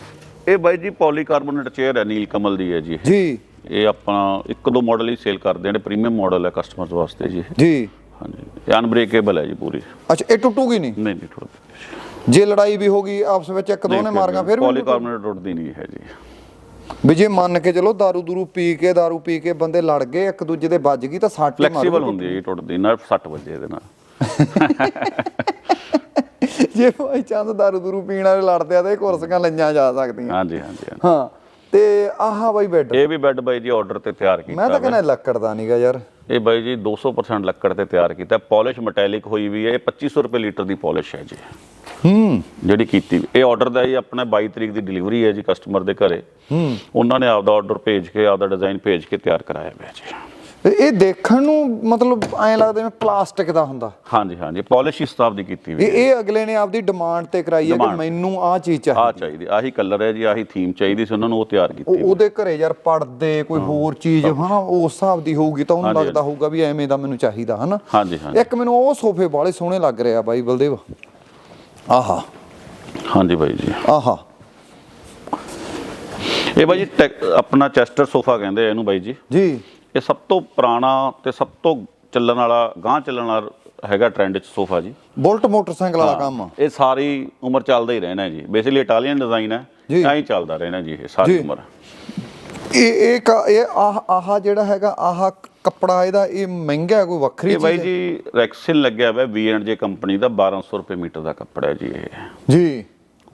ਇਹ ਬਾਈ ਜੀ ਪੋਲੀਕਾਰਬੋਨੇਟ ਚੇਅਰ ਹੈ ਨੀਲ ਕਮਲ ਦੀ ਹੈ ਜੀ। ਜੀ। ਇਹ ਆਪਾਂ ਇੱਕ ਦੋ ਮਾਡਲ ਹੀ ਸੇਲ ਕਰਦੇ ਹਾਂ ਜਿਹੜੇ ਪ੍ਰੀਮੀਅਮ ਮਾਡਲ ਹੈ ਕਸਟਮਰਸ ਵਾਸਤੇ ਜੀ। ਜੀ। ਹਾਂਜੀ। ਇਹ ਅਨਬ੍ਰੇਕੇਬਲ ਹੈ ਜੀ ਪੂਰੀ। ਅੱਛਾ ਇਹ ਟੁੱਟੂਗੀ ਨਹੀਂ? ਨਹੀਂ ਨਹੀਂ ਟੁੱਟਦੀ। ਜੇ ਲੜਾਈ ਵੀ ਹੋ ਗਈ ਆਪਸ ਵਿੱਚ ਇੱਕ ਦੋ ਨੇ ਮਾਰੀਆਂ ਫਿਰ ਵੀ ਨਹੀਂ ਟੁੱਟੂ? ਪੋਲੀਕਾਰਬੋਨੇਟ ਟੁੱਟਦੀ ਨਹੀਂ ਹੈ ਜੀ ਵੀ ਜੇ ਮੰਨ ਕੇ ਚਲੋ दारू ਦੂਰੂ ਪੀ ਕੇ दारू ਪੀ ਕੇ ਬੰਦੇ ਲੜ ਗਏ ਇੱਕ ਦੂਜੇ ਦੇ ਵੱਜ ਗਈ ਤਾਂ ਸੱਟ ਹੀ ਮਾਰੂ ਫਲੈਕਸੀਬਲ ਹੁੰਦੀ ਹੈ ਜੀ ਟੁੱਟਦੀ ਨਾ 60 ਵਜੇ ਇਹਦੇ ਨਾਲ ਜੇ ਭਾਈ ਚੰਦ दारू ਦੂਰੂ ਪੀਣ ਵਾਲੇ ਲੜਦੇ ਆ ਤੇ ਇਹ ਕੁਰਸੀਆਂ ਲਈਆਂ ਜਾ ਸਕਦੀਆਂ ਹਾਂਜੀ ਹਾਂਜੀ ਹਾਂਜੀ। ਹਾਂ ਤੇ ਆਹਾ ਬਾਈ ਬੈੱਡ ਇਹ ਵੀ ਬੈੱਡ ਬਾਈ ਜੀ ਆਰਡਰ ਤੇ ਤਿਆਰ ਕੀਤਾ ਮੈਂ ਤਾਂ ਕਹਿੰਦਾ ਲੱਕੜ ਦਾ ਨਹੀਂਗਾ ਯਾਰ ਇਹ ਬਾਈ ਜੀ 200% ਲੱਕੜ ਤੇ ਤਿਆਰ ਕੀਤਾ ਪਾਲਿਸ਼ ਮੈਟੈਲਿਕ ਹੋਈ ਵੀ ਹੈ ਇਹ 2500 ਰੁਪਏ ਲੀਟਰ ਦੀ ਪਾਲਿਸ਼ ਹੈ ਜੀ ਹੂੰ। ਜਿਹੜੀ ਕੀਤੀ। ਇਹ ਆਰਡਰ ਦਾ ਜੀ ਆਪਣਾ 22 ਤਰੀਕ ਦੀ ਡਿਲੀਵਰੀ ਹੈ ਜੀ ਕਸਟਮਰ ਦੇ ਘਰੇ। ਹੂੰ। ਉਹਨਾਂ ਨੇ ਆਪਦਾ ਆਰਡਰ ਭੇਜ ਕੇ ਆਪਦਾ ਡਿਜ਼ਾਈਨ ਭੇਜ ਕੇ ਤਿਆਰ ਕਰਾਇਆ ਹੋਇਆ ਜੀ। ਇਹ ਦੇਖਣ ਨੂੰ ਮਤਲਬ ਐਂ ਲੱਗਦਾ ਜਿਵੇਂ ਪਲਾਸਟਿਕ ਦਾ ਹੁੰਦਾ। ਹਾਂਜੀ ਹਾਂਜੀ। ਪਾਲਿਸ਼ ਇਸ ਹਿਸਾਬ ਦੀ ਕੀਤੀ ਵੀ ਇਹ ਇਹ ਅਗਲੇ ਨੇ ਆਪਦੀ ਡਿਮਾਂਡ ਤੇ ਕਰਾਈ ਹੈ ਕਿ। ਮੈਨੂੰ ਆਹ ਚੀਜ਼ ਚਾਹੀਦੀ। ਚਾਹੀਦੀ। ਆਹੀ ਕਲਰ ਹੈ ਜੀ ਆਹੀ ਥੀਮ ਚਾਹੀਦੀ ਸੀ ਉਹਨਾਂ ਨੂੰ ਉਹ ਤਿਆਰ ਕੀਤੀ ਉਹ ਉਹਦੇ ਘਰੇ ਯਾਰ ਪੜਦੇ ਕੋਈ ਹੋਰ ਚੀਜ਼ ਹਨਾ ਉਸ ਹਿਸਾਬ ਦੀ ਹੋਊਗੀ ਤਾਂ ਉਹਨੂੰ ਲੱਗਦਾ ਹੋਊਗਾ ਵੀ ਐਵੇਂ ਦਾ ਮੈਨੂੰ ਚਾਹੀਦਾ ਹਨਾ। ਹਾਂਜੀ ਹਾਂਜੀ। ਇੱਕ ਮੈਨੂੰ ਉਹ ਸੋਫੇ ਬਾਲੇ ਸੋਹਣੇ ਲੱਗ ਰਿਹਾ ਬਾਈ ਬਲਦੇਵ। ਆਹਾ। ਹਾਂਜੀ ਬਾਈ ਜੀ। ਆਹਾ। ਇਹ ਬਾਈ ਜੀ ਟੈਕ- ਆਪਣਾ ਚੈਸਟਰ ਸੋਫਾ ਕਹਿੰਦੇ ਆ ਇਹਨੂੰ ਬਾਈ ਜੀ। ਜੀ। ਇਹ ਸਭ ਤੋਂ ਪੁਰਾਣਾ ਤੇ ਸਭ ਤੋਂ ਚੱਲਣ ਵਾਲਾ ਗਾਂਹ ਚੱਲਣ ਵਾਲਾ ਹੈਗਾ ਟ੍ਰੈਂਡ 'ਚ ਸੋਫਾ ਜੀ। ਬੁਲਟ ਮੋਟਰਸਾਈਕਲ ਵਾਲਾ ਕੰਮ ਇਹ ਸਾਰੀ ਉਮਰ ਚੱਲਦਾ ਹੀ ਰਹਿਣਾ ਜੀ। ਬੇਸਿਕਲੀ ਇਟਾਲੀਅਨ ਡਿਜ਼ਾਈਨ ਹੈ। ਜੀ। ਐਂ ਹੀ ਚੱਲਦਾ ਰਹਿਣਾ ਜੀ ਇਹ ਸਾਰੀ ਜੀ। ਉਮਰ। ਇਹ ਇਹ ਕ- ਇਹ ਆਹ ਆਹ ਜਿਹੜਾ ਹੈਗਾ ਆਹ ਕੱਪੜਾ ਇਹਦਾ ਇਹ ਮਹਿੰਗਾ ਹੈ, ਕੋਈ ਵੱਖਰੀ ਇਹ ਬਾਈ ਚੀਜ਼ ਹੈ? ਜੀ ਰੈਕਸਿਨ ਲੱਗਿਆ ਹੋਇਆ V&J ਕੰਪਨੀ ਦਾ 1200 ਰੁਪਏ ਮੀਟਰ ਦਾ ਕੱਪੜਾ ਹੈ ਜੀ ਇਹ। ਜੀ।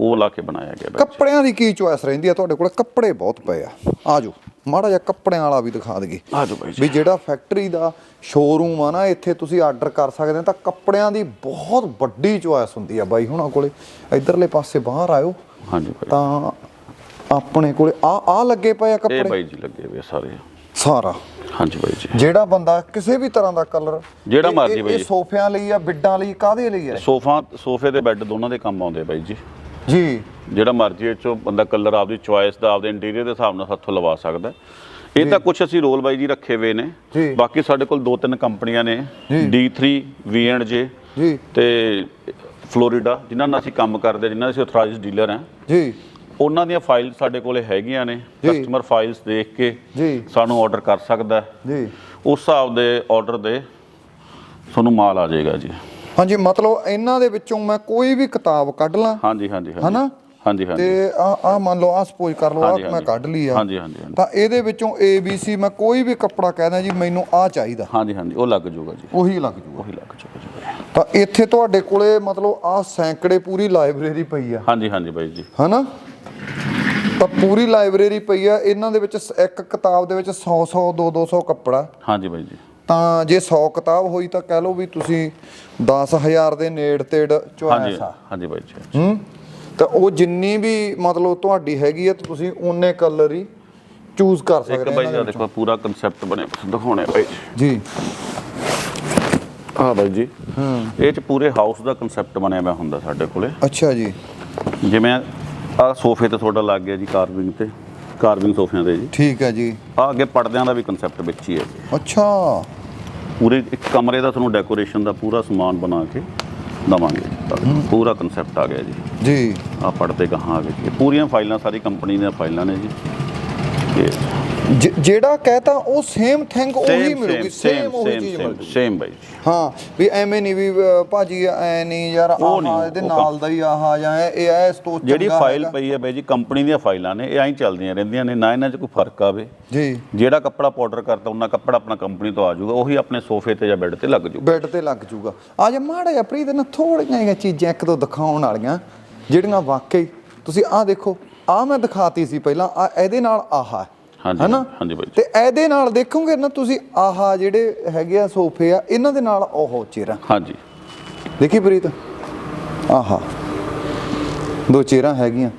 ਉਹ ਲਾ ਕੇ ਬਣਾਇਆ ਗਿਆ ਬਾਈ ਕੱਪੜਿਆਂ ਦੀ ਕੀ ਚੋਇਸ ਰਹਿੰਦੀ ਆ ਤੁਹਾਡੇ ਕੋਲ? ਕੱਪੜੇ ਬਹੁਤ ਪਏ ਆ। ਆਜੋ ਮਾੜਾ ਜਿਹਾ ਕੱਪੜਿਆਂ ਵਾਲਾ ਵੀ ਦਿਖਾ ਦਈਏ। ਆ ਜਾਓ ਬਾਈ ਜੀ। ਵੀ ਜਿਹੜਾ ਫੈਕਟਰੀ ਦਾ ਸ਼ੋਰੂਮ ਆ ਨਾ ਇੱਥੇ ਤੁਸੀਂ ਆਰਡਰ ਕਰ ਸਕਦੇ ਆ ਤਾਂ ਕੱਪੜਿਆਂ ਦੀ ਬਹੁਤ ਵੱਡੀ ਚੋਇਸ ਹੁੰਦੀ ਆ ਬਾਈ ਹੁਣਾਂ ਕੋਲੇ। ਇਧਰਲੇ ਪਾਸੇ ਬਾਹਰ ਆਇਓ। ਹਾਂਜੀ ਬਾਈ। ਤਾਂ ਆਪਣੇ ਕੋਲੇ ਆ ਆ ਲੱਗੇ ਪਏ ਆ ਇਹ ਕੱਪੜੇ? ਬਾਈ ਜੀ ਲੱਗੇ ਹੋਏ ਆ ਸਾਰੇ। ਸਾਰਾ। ਹਾਂਜੀ ਬਾਈ ਜੀ। ਜਿਹੜਾ ਬੰਦਾ ਕਿਸੇ ਵੀ ਤਰ੍ਹਾਂ ਦਾ ਕਲਰ ਜਿਹੜਾ ਮਰਜ਼ੀ ਬਾਈ ਇਹ। ਸੋਫਿਆਂ ਲਈ ਆ ਬਿੱਡਾਂ ਲਈ ਕਾਦੇ ਲਈ ਆ ਸੋਫਾ ਸੋਫੇ ਤੇ ਬੈੱਡ ਦੋਨਾਂ ਦੇ ਕੰਮ ਆਉਂਦੇ ਬਾਈ ਜੀ। ਜੀ। ਜਿਹੜਾ ਮਰਜ਼ੀ ਇਹ ਚੋਂ ਬੰਦਾ ਕਲਰ ਆਪਦੀ ਚੁਆਇਸ ਦਾ ਆਪਦੇ ਇੰਟੀਰੀਅਰ ਦੇ ਹਿਸਾਬ ਨਾਲ ਸਾਥੋਂ ਲਵਾ ਸਕਦਾ। ਇਹ ਤਾਂ ਕੁਝ ਅਸੀਂ ਰੋਲ ਬਾਈ ਜੀ ਰੱਖੇ ਹੋਏ ਨੇ। ਬਾਕੀ ਸਾਡੇ ਕੋਲ ਦੋ ਤਿੰਨ ਕੰਪਨੀਆਂ ਨੇ ਜੀ। D3 V&J ਜੀ। ਤੇ ਫਲੋਰੀਡਾ ਜਿਨ੍ਹਾਂ ਨਾਲ ਅਸੀਂ ਕੰਮ ਕਰਦੇ ਜਿਨ੍ਹਾਂ ਦੇ ਅਸੀਂ ਆਥੋਰਾਈਜ਼ਡ ਡੀਲਰ ਹਾਂ। ਜੀ। ਉਹਨਾਂ ਦੀਆਂ ਫਾਈਲ ਸਾਡੇ ਕੋਲੇ ਹੈਗੀਆਂ ਨੇ। ਕਸਟਮਰ ਫਾਈਲਸ ਦੇਖ ਕੇ ਜੀ। ਸਾਨੂੰ ਆਰਡਰ ਕਰ ਸਕਦਾ। ਜੀ। ਉਸ ਹਿਸਾਬ ਦੇ ਆਰਡਰ ਦੇ ਤੁਹਾਨੂੰ ਮਾਲ ਆ ਜਾਏਗਾ ਜੀ। ਹਾਂਜੀ ਮਤਲਬ ਇਹਨਾਂ ਦੇ ਵਿੱਚੋਂ ਮੈਂ ਕੋਈ ਵੀ ਕਿਤਾਬ ਕੱਢ ਲਾਂ। ਹਾਂਜੀ ਹਾਂਜੀ ਹਨਾ? ਹਾਂਜੀ ਹਾਂਜੀ। ਤੇ ਆ ਆ ਮੰਨ ਲਓ ਆ ਸਪੋਜ਼ ਕਰ ਲਓ ਆ ਮੈਂ। ਕੱਢ ਲਈ ਆ। ਹਾਂਜੀ ਹਾਂਜੀ ਤਾਂ ਇਹਦੇ ਵਿੱਚੋਂ A B C ਮੈਂ ਕੋਈ ਵੀ ਕੱਪੜਾ ਕਹਿਦਾ ਜੀ ਮੈਨੂੰ ਆ ਚਾਹੀਦਾ। ਹਾਂਜੀ ਹਾਂਜੀ ਉਹ ਲੱਗ ਜਾਊਗਾ ਜੀ। ਉਹੀ ਲੱਗ ਜੂਗਾ ਉਹੀ ਲੱਗ ਜਾਊਗਾ ਜੀ। ਤਾਂ ਇੱਥੇ ਤੁਹਾਡੇ ਕੋਲੇ ਮਤਲਬ ਆ ਸੈਂਕੜੇ ਪੂਰੀ ਲਾਇਬ੍ਰੇਰੀ ਪਈ ਆ। ਹਾਂਜੀ ਹਾਂਜੀ ਬਾਈ ਜੀ। ਹਨਾ? ਤਾਂ ਪੂਰੀ ਲਾਇਬ੍ਰੇਰੀ ਪਈ ਆ ਇਹਨਾਂ ਦੇ ਵਿੱਚ ਸ- ਇੱਕ ਕਿਤਾਬ ਦੇ ਵਿੱਚ 100 100 2 200 ਕੱਪੜਾ। ਹਾਂਜੀ ਬਾਈ ਜੀ। ਤਾਂ ਜੇ 100 ਕਿਤਾਬ ਹੋਈ ਤਾਂ ਕਹਿ ਲਓ ਵੀ ਤੁਸੀਂ 10000 ਦੇ ਨੇੜ ਤੇੜ ਹਾਂਜੀ ਚੁਆਇਸ ਆ ਹਾਂਜੀ ਬਾਈ ਜੀ। ਹੂੰ? ਤਾਂ ਉਹ ਜਿੰਨੀ ਵੀ ਮਤਲਬ ਤੁਹਾਡੀ ਹੈਗੀ ਆ ਤੁਸੀਂ ਓਨੇ ਕਲਰ ਹੀ ਚੂਜ਼ ਕਰ ਇੱਕ ਸਕਦੇ ਬਾਈ ਆ ਜੀ ਆਹ ਦੇਖੋ ਪੂਰਾ ਕਨਸੈਪਟ ਬਣਿਆ ਦਿਖਾਉਣੇ ਬਾਈ ਜੀ। ਹਾਂ ਬਾਈ ਜੀ ਇਹ ਚ ਪੂਰੇ ਹਾਊਸ ਦਾ ਕਨਸੈਪਟ ਬਣਿਆ ਹੋਇਆ ਹੁੰਦਾ ਸਾਡੇ ਕੋਲੇ। ਅੱਛਾ ਜੀ। ਜਿਵੇਂ ਆ ਸੋਫੇ ਤੇ ਤੁਹਾਡਾ ਲੱਗ ਗਿਆ ਜੀ ਕਾਰਵਿੰਗ ਤੇ ਕਾਰਵਿੰਗ ਸੋਫਿਆਂ ਦੇ ਜੀ। ਠੀਕ ਹੈ ਜੀ। ਆ ਅੱਗੇ ਪਰਦਿਆਂ ਦਾ ਵੀ ਕਨਸੈਪਟ ਵਿੱਚ ਹੀ ਹੈ ਅੱਛਾ। ਪੂਰੇ ਇੱਕ ਕਮਰੇ ਦਾ ਤੁਹਾਨੂੰ ਡੈਕੋਰੇਸ਼ਨ ਦਾ ਪੂਰਾ ਸਮਾਨ ਬਣਾ ਕੇ ਦਵਾਂਗੇ। ਪੂਰਾ ਕਨਸੈਪਟ ਆ ਗਿਆ ਜੀ। ਜੀ। ਆ ਪੜਦੇ ਕਹਾਂ ਆ ਗਏ। ਪੂਰੀਆਂ ਫਾਈਲਾਂ ਸਾਰੀ ਕੰਪਨੀ ਦੀਆਂ ਫਾਈਲਾਂ ਨੇ ਜੀ। ਇਹ ਜ- ਜਿਹੜਾ ਕਹਤਾ ਉਹ ਸੇਮ ਥਿੰਗ ਉਹੀ ਮਿਲੂਗੀ ਸੇਮ ਉਹੀ ਚੀਜ਼ ਮਿਲੂਗੀ ਸੇਮ ਬਾਈ ਜੀ। ਹਾਂ ਵੀ ਐਵੇਂ ਨਹੀਂ ਵੀ ਅ, ਭਾਜੀ ਐ ਨਹੀਂ ਯਾਰ ਉਹ ਨਹੀਂ, ਆਹ ਇਹਦੇ ਉਹ ਨਾਲ ਦਾ ਹੀ ਆਹ ਜਾਂ ਇਹ ਇਹ ਐ ਸਟੋ ਜਿਹੜੀ ਫਾਈਲ ਪਈ ਹੈ ਬਾਈ ਜੀ ਕੰਪਨੀ ਦੀਆਂ ਫਾਈਲਾਂ ਨੇ ਇਹ ਐਂ ਚੱਲਦੀਆਂ ਰਹਿੰਦੀਆਂ ਨੇ ਨਾ ਇਹਨਾਂ 'ਚ ਕੋਈ ਫ਼ਰਕ ਆਵੇ। ਜੀ। ਜਿਹੜਾ ਕੱਪੜਾ ਪਾਊਡਰ ਕਰਤਾ ਉਹਨਾਂ ਕੱਪੜਾ ਆਪਣਾ ਕੰਪਨੀ ਤੋਂ ਆ ਜਾਊਗਾ ਉਹੀ ਆਪਣੇ ਸੋਫੇ ਤੇ ਜਾਂ ਬੈੱਡ ਤੇ ਲੱਗ ਜਾਊਗਾ। ਬੈੱਡ ਤੇ ਲੱਗ ਜੂਗਾ ਆ ਜਾ ਮਾੜਾ ਜਿਹਾ ਪ੍ਰੀਤ ਨਾ ਥੋੜੀਆਂ ਜਿਹੀਆਂ ਚੀਜ਼ਾਂ ਇੱਕ ਦੋ ਦਿਖਾਉਣ ਵਾਲੀਆਂ ਜਿਹੜੀਆਂ ਵਾਕਈ ਤੁਸੀਂ ਆਹ ਦੇਖੋ ਆ ਮੈਂ ਦਿਖਾਤੀ ਸੀ ਪਹਿਲਾਂ ਆ ਇਹਦੇ ਨਾਲ ਆਹ ਹੈ ਹੈਨਾ? ਹਾਂਜੀ ਬਾਈ ਤੇ ਇਹਦੇ ਨਾਲ ਦੇਖੋਗੇ ਨਾ ਤੁਸੀਂ ਆਹ ਜਿਹੜੇ ਹੈਗੇ ਆ ਸੋਫੇ ਆ ਇਹਨਾਂ ਦੇ ਨਾਲ ਉਹ ਚੇਅਰਾਂ ਹਾਂਜੀ। ਦੇਖੀ ਪ੍ਰੀਤ? ਆਹਾ। ਦੋ ਚੇਅਰਾਂ ਹੈਗੀਆਂ।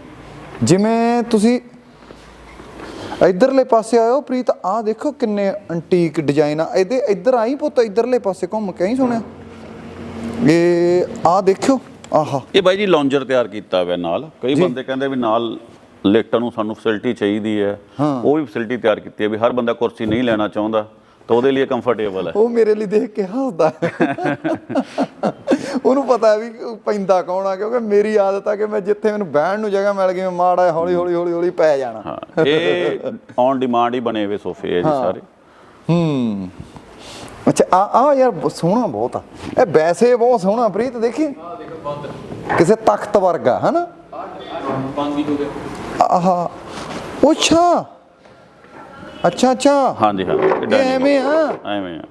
ਜਿਵੇਂ ਤੁਸੀਂ ਇਧਰਲੇ ਪਾਸੇ ਆਇਓ ਪ੍ਰੀਤ ਆਹ ਦੇਖੋ ਕਿੰਨੇ ਐਂਟੀਕ ਡਿਜ਼ਾਈਨ ਆ। ਇਹਦੇ ਇੱਧਰ ਆਈ ਪੁੱਤ ਇਧਰਲੇ ਪਾਸੇ ਘੁੰਮ ਕੇ ਆਈ ਸੁਣਿਆ? ਇਹ ਆਹ ਦੇਖਿਓ ਆਹਾ। ਇਹ ਬਾਈ ਜੀ ਲੌਂਜਰ ਤਿਆਰ ਕੀਤਾ ਹੋਇਆ ਨਾਲ। ਕਈ ਬੰਦੇ ਕਹਿੰਦੇ ਵੀ ਨਾਲ ਲੇਟਣ ਨੂੰ ਸਾਨੂੰ ਫੈਸਿਲਿਟੀ ਚਾਹੀਦੀ ਹੈ। ਉਹ ਵੀ ਫੈਸਿਲਿਟੀ ਤਿਆਰ ਕੀਤੀ ਹੈ ਵੀ ਹਰ ਬੰਦਾ ਕੁਰਸੀ ਨਹੀਂ ਲੈਣਾ ਚਾਹੁੰਦਾ ਤਾਂ ਉਹਦੇ ਲਈ ਕੰਫਰਟੇਬਲ ਹੈ। ਉਹ ਮੇਰੇ ਲਈ ਦੇਖ ਕੇ ਹੱਸਦਾ ਉਹਨੂੰ ਪਤਾ ਵੀ ਪੈਂਦਾ ਕੌਣ ਆ ਕਿਉਂਕਿ ਮੇਰੀ ਆਦਤ ਆ ਕਿ ਮੈਂ ਜਿੱਥੇ ਮੈਨੂੰ ਬਹਿਣ ਨੂੰ ਜਗ੍ਹਾ ਮਿਲ ਗਈ ਮੈਂ ਮਾੜਾ ਹੌਲੀ ਹੌਲੀ ਹੌਲੀ ਹੌਲੀ ਪੈ ਜਾਣਾ। ਇਹ ਔਨ ਡਿਮਾਂਡ ਹੀ ਬਣੇ ਹੋਏ ਸੋਫੇ ਹੈ ਜੀ ਸਾਰੇ। ਹੂੰ। ਅੱਛਾ ਆ ਆ ਯਾਰ ਸੋਹਣਾ ਬਹੁਤ ਆ। ਇਹ ਵੈਸੇ ਬਹੁਤ ਸੋਹਣਾ ਪ੍ਰੀਤ ਦੇਖੀ? ਕਿਸੇ ਤਖਤ ਵਰਗਾ ਹਨਾ? ਆਹਾ। ਉਹ ਅੱਛਾ। ਅੱਛਾ ਅੱਛਾ। ਹਾਂਜੀ ਹਾਂ। ਇਹ ਇਹ ਐਵੇਂ ਆ। ਐਵੇਂ ਆ।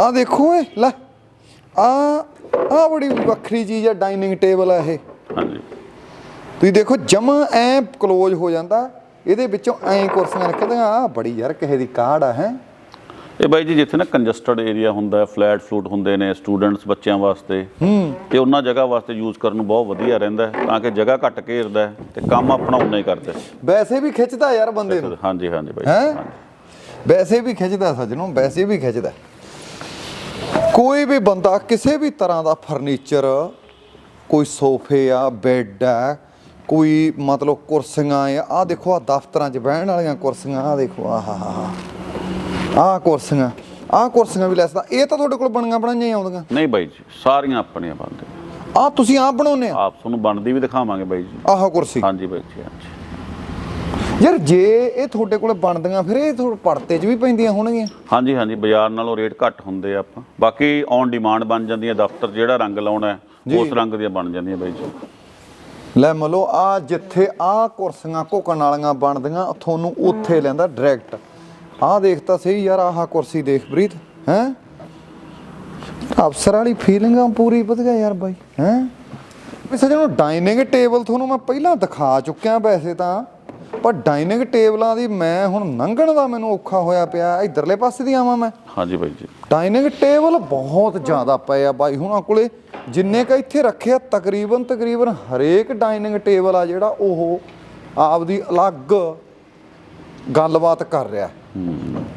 ਆ ਦੇਖੋ ਏ ਲੈ। ਆ ਆ ਬੜੀ ਵੱਖਰੀ ਚੀਜ਼ ਆ ਡਾਈਨਿੰਗ ਟੇਬਲ ਆ ਇਹ। ਹਾਂਜੀ। ਤੁਸੀਂ ਦੇਖੋ ਜਮਾ ਐ ক্লোਜ਼ ਹੋ ਜਾਂਦਾ। ਇਹਦੇ ਵਿੱਚੋਂ ਐ ਕੁਰਸੀਆਂ ਨਿਕਲਦੀਆਂ ਆ ਬੜੀ ਯਾਰ ਕਿਸੇ ਦੀ ਕਾਢ ਆ ਹੈ। ਇਹ ਬਾਈ ਜੀ ਜਿੱਥੇ ਨਾ ਕੰਜਸਟਡ ਏਰੀਆ ਹੁੰਦਾ ਹੈ ਫਲੈਟ ਫਲੂਟ ਹੁੰਦੇ ਨੇ ਸਟੂਡੈਂਟਸ ਬੱਚਿਆਂ ਵਾਸਤੇ ਤੇ ਉਹਨਾਂ ਜਗ੍ਹਾ ਵਾਸਤੇ ਯੂਜ਼ ਕਰਨ ਨੂੰ ਬਹੁਤ ਵਧੀਆ ਰਹਿੰਦਾ ਹੈ ਤਾਂ ਕਿ ਜਗ੍ਹਾ ਘੱਟ ਘੇਰਦਾ ਹੈ ਤੇ ਕੰਮ ਆਪਣਾ ਉਨਾ ਹੀ ਕਰਦਾ ਹੈ ਵੈਸੇ ਵੀ ਖਿੱਚਦਾ ਯਾਰ ਬੰਦੇ ਨੂੰ ਹਾਂਜੀ ਹਾਂਜੀ ਬਾਈ ਹੈਂ? ਹਾਂਜੀ। ਵੈਸੇ ਵੀ ਖਿੱਚਦਾ ਸੱਜਣੋਂ ਵੈਸੇ ਵੀ ਖਿੱਚਦਾ ਕੋਈ ਵੀ ਬੰਦਾ ਕਿਸੇ ਵੀ ਤਰ੍ਹਾਂ ਦਾ ਫਰਨੀਚਰ ਕੋਈ ਸੋਫੇ ਆ ਬੈੱਡ ਆ ਕੋਈ ਮਤਲਬ ਕੁਰਸੀਆਂ ਆ ਆ ਦੇਖੋ ਆ ਦਫ਼ਤਰਾਂ 'ਚ ਬਹਿਣ ਵਾਲੀਆਂ ਕੁਰਸੀਆਂ ਆ ਦੇਖੋ ਆਹ ਕੁਰਸੀਆਂ ਆ ਕੁਰਸੀਆਂ ਵੀ ਲੈ ਸਕਦਾ। ਇਹ ਤਾਂ ਤੁਹਾਡੇ ਕੋਲ ਬਣੀਆਂ ਬਣਾਈਆਂ ਹੀ ਆਉਂਦੀਆਂ। ਨਹੀਂ ਬਾਈ ਜੀ ਸਾਰੀਆਂ ਆਪਣੀਆਂ ਬਣਦੇ ਆ ਤੁਸੀਂ ਆਪ ਬਣਾਉਨੇ ਆ ਆਪ ਤੁਹਾਨੂੰ ਬਣਦੀ ਵੀ ਦਿਖਾਵਾਂਗੇ ਬਾਈ ਜੀ। ਆਹ ਕੁਰਸੀ? ਹਾਂਜੀ ਬਾਈ ਜੀ ਹਾਂਜੀ। ਯਾਰ ਜੇ ਇਹ ਤੁਹਾਡੇ ਕੋਲ ਬਣਦੀਆਂ ਫਿਰ ਇਹ ਤੁਹਾਡੇ ਪੜਤੇ 'ਚ ਵੀ ਪੈਂਦੀਆਂ ਹੋਣਗੀਆਂ। ਹਾਂਜੀ ਹਾਂਜੀ ਬਾਜ਼ਾਰ ਨਾਲੋਂ ਰੇਟ ਘੱਟ ਹੁੰਦੇ ਆ ਆਪਾਂ। ਬਾਕੀ ਔਨ ਡਿਮਾਂਡ ਬਣ ਜਾਂਦੀਆਂ ਦਫ਼ਤਰ ਜਿਹੜਾ ਰੰਗ ਲਾਉਣਾ ਹੈ ਉਸ ਰੰਗ ਦੀਆਂ ਬਣ ਜਾਂਦੀਆਂ ਬਾਈ ਜੀ। ਲੈ ਮਲੋ ਆ ਜਿੱਥੇ ਆ ਕੁਰਸੀਆਂ ਘੁਕਣ ਵਾਲੀਆਂ ਬਣਦੀਆਂ ਤੁਹਾਨੂੰ ਉੱਥੇ ਲੈਂਦਾ ਡਾਇਰੈਕਟ ਆਹ ਦੇਖ ਤਾਂ ਸਹੀ ਯਾਰ ਆਹ ਕੁਰਸੀ ਦੇਖ ਪ੍ਰੀਤ ਹੈ? ਅਫਸਰ ਵਾਲੀ ਫੀਲਿੰਗ ਪੂਰੀ ਵਧੀਆ ਯਾਰ ਬਾਈ ਹੈ? ਵੀ ਸਜਣੋ ਡਾਈਨਿੰਗ ਟੇਬਲ ਤੁਹਾਨੂੰ ਮੈਂ ਪਹਿਲਾਂ ਦਿਖਾ ਚੁੱਕਿਆ ਵੈਸੇ ਤਾਂ ਪਰ ਡਾਈਨਿੰਗ ਟੇਬਲਾਂ ਦੀ ਮੈਂ ਹੁਣ ਲੰਘਣ ਦਾ ਮੈਨੂੰ ਔਖਾ ਹੋਇਆ ਪਿਆ ਇਧਰਲੇ ਪਾਸੇ ਦੀ ਆਵਾਂ ਮੈਂ? ਹਾਂਜੀ ਬਾਈ ਜੀ। ਡਾਈਨਿੰਗ ਟੇਬਲ ਬਹੁਤ ਜ਼ਿਆਦਾ ਪਏ ਆ ਬਾਈ ਹੁਣਾਂ ਕੋਲੇ ਜਿੰਨੇ ਕ ਇੱਥੇ ਰੱਖੇ ਆ ਤਕਰੀਬਨ ਤਕਰੀਬਨ ਹਰੇਕ ਡਾਈਨਿੰਗ ਟੇਬਲ ਆ ਜਿਹੜਾ ਉਹ ਆਪਦੀ ਅਲੱਗ ਗੱਲਬਾਤ ਕਰ ਰਿਹਾ।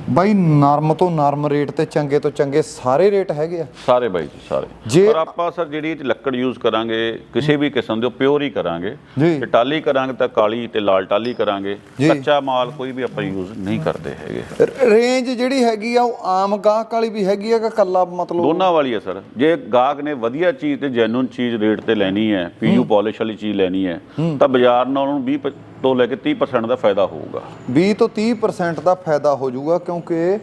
ਬਾਈ ਨਰਮ ਤੋਂ ਨਰਮ ਰੇਟ ਤੇ ਚੰਗੇ ਤੋਂ ਚੰਗੇ ਸਾਰੇ ਰੇਟ ਹੈਗੇ ਆ। ਸਾਰੇ ਬਾਈ ਜੀ ਸਾਰੇ। ਪਰ ਆਪਾਂ ਸਰ ਜਿਹੜੀ ਇਹ 'ਚ ਲੱਕੜ ਯੂਜ਼ ਕਰਾਂਗੇ ਕਿਸੇ ਵੀ ਕਿਸਮ ਦੇ ਪਿਓਰ ਹੀ ਕਰਾਂਗੇ। ਤੇ ਟਾਲੀ ਕਰਾਂਗੇ ਤਾਂ ਕਾਲੀ ਤੇ ਲਾਲ ਟਾਲੀ ਕਰਾਂਗੇ। ਕੱਚਾ ਮਾਲ ਕੋਈ ਵੀ ਆਪਾਂ ਯੂਜ਼ ਨਹੀਂ ਕਰਦੇ ਹੈਗੇ। ਰੇਂਜ ਜਿਹੜੀ ਹੈਗੀ ਆ ਉਹ ਆਮ ਗਾਹਕ ਵਾਲੀ ਵੀ ਹੈਗੀ ਆ ਕਿ ਕੱਲਾ ਮਤਲਬ? ਦੋਨਾਂ ਵਾਲੀ ਹੈ ਸਰ। ਜੇ ਗਾਹਕ ਨੇ ਵਧੀਆ ਚੀਜ਼ ਤੇ ਜੈਨੂਨ ਚੀਜ਼ ਰੇਟ ਤੇ ਲੈਣੀ ਹੈ ਪੀਯੂ ਪਾਲਿਸ਼ ਵਾਲੀ ਚੀਜ਼ ਲੈਣੀ ਹੈ ਤਾਂ ਬਾਜ਼ਾਰ ਨਾਲ ਉਹਨੂੰ 20 ਪ- ਤੋਂ ਲੈ ਕੇ 30% ਦਾ ਫਾਇਦਾ ਹੋਊਗਾ। 20 ਤੋਂ 30% ਦਾ ਫਾਇਦਾ ਹੋ ਜਾਊਗਾ ਕਿਉਂਕਿ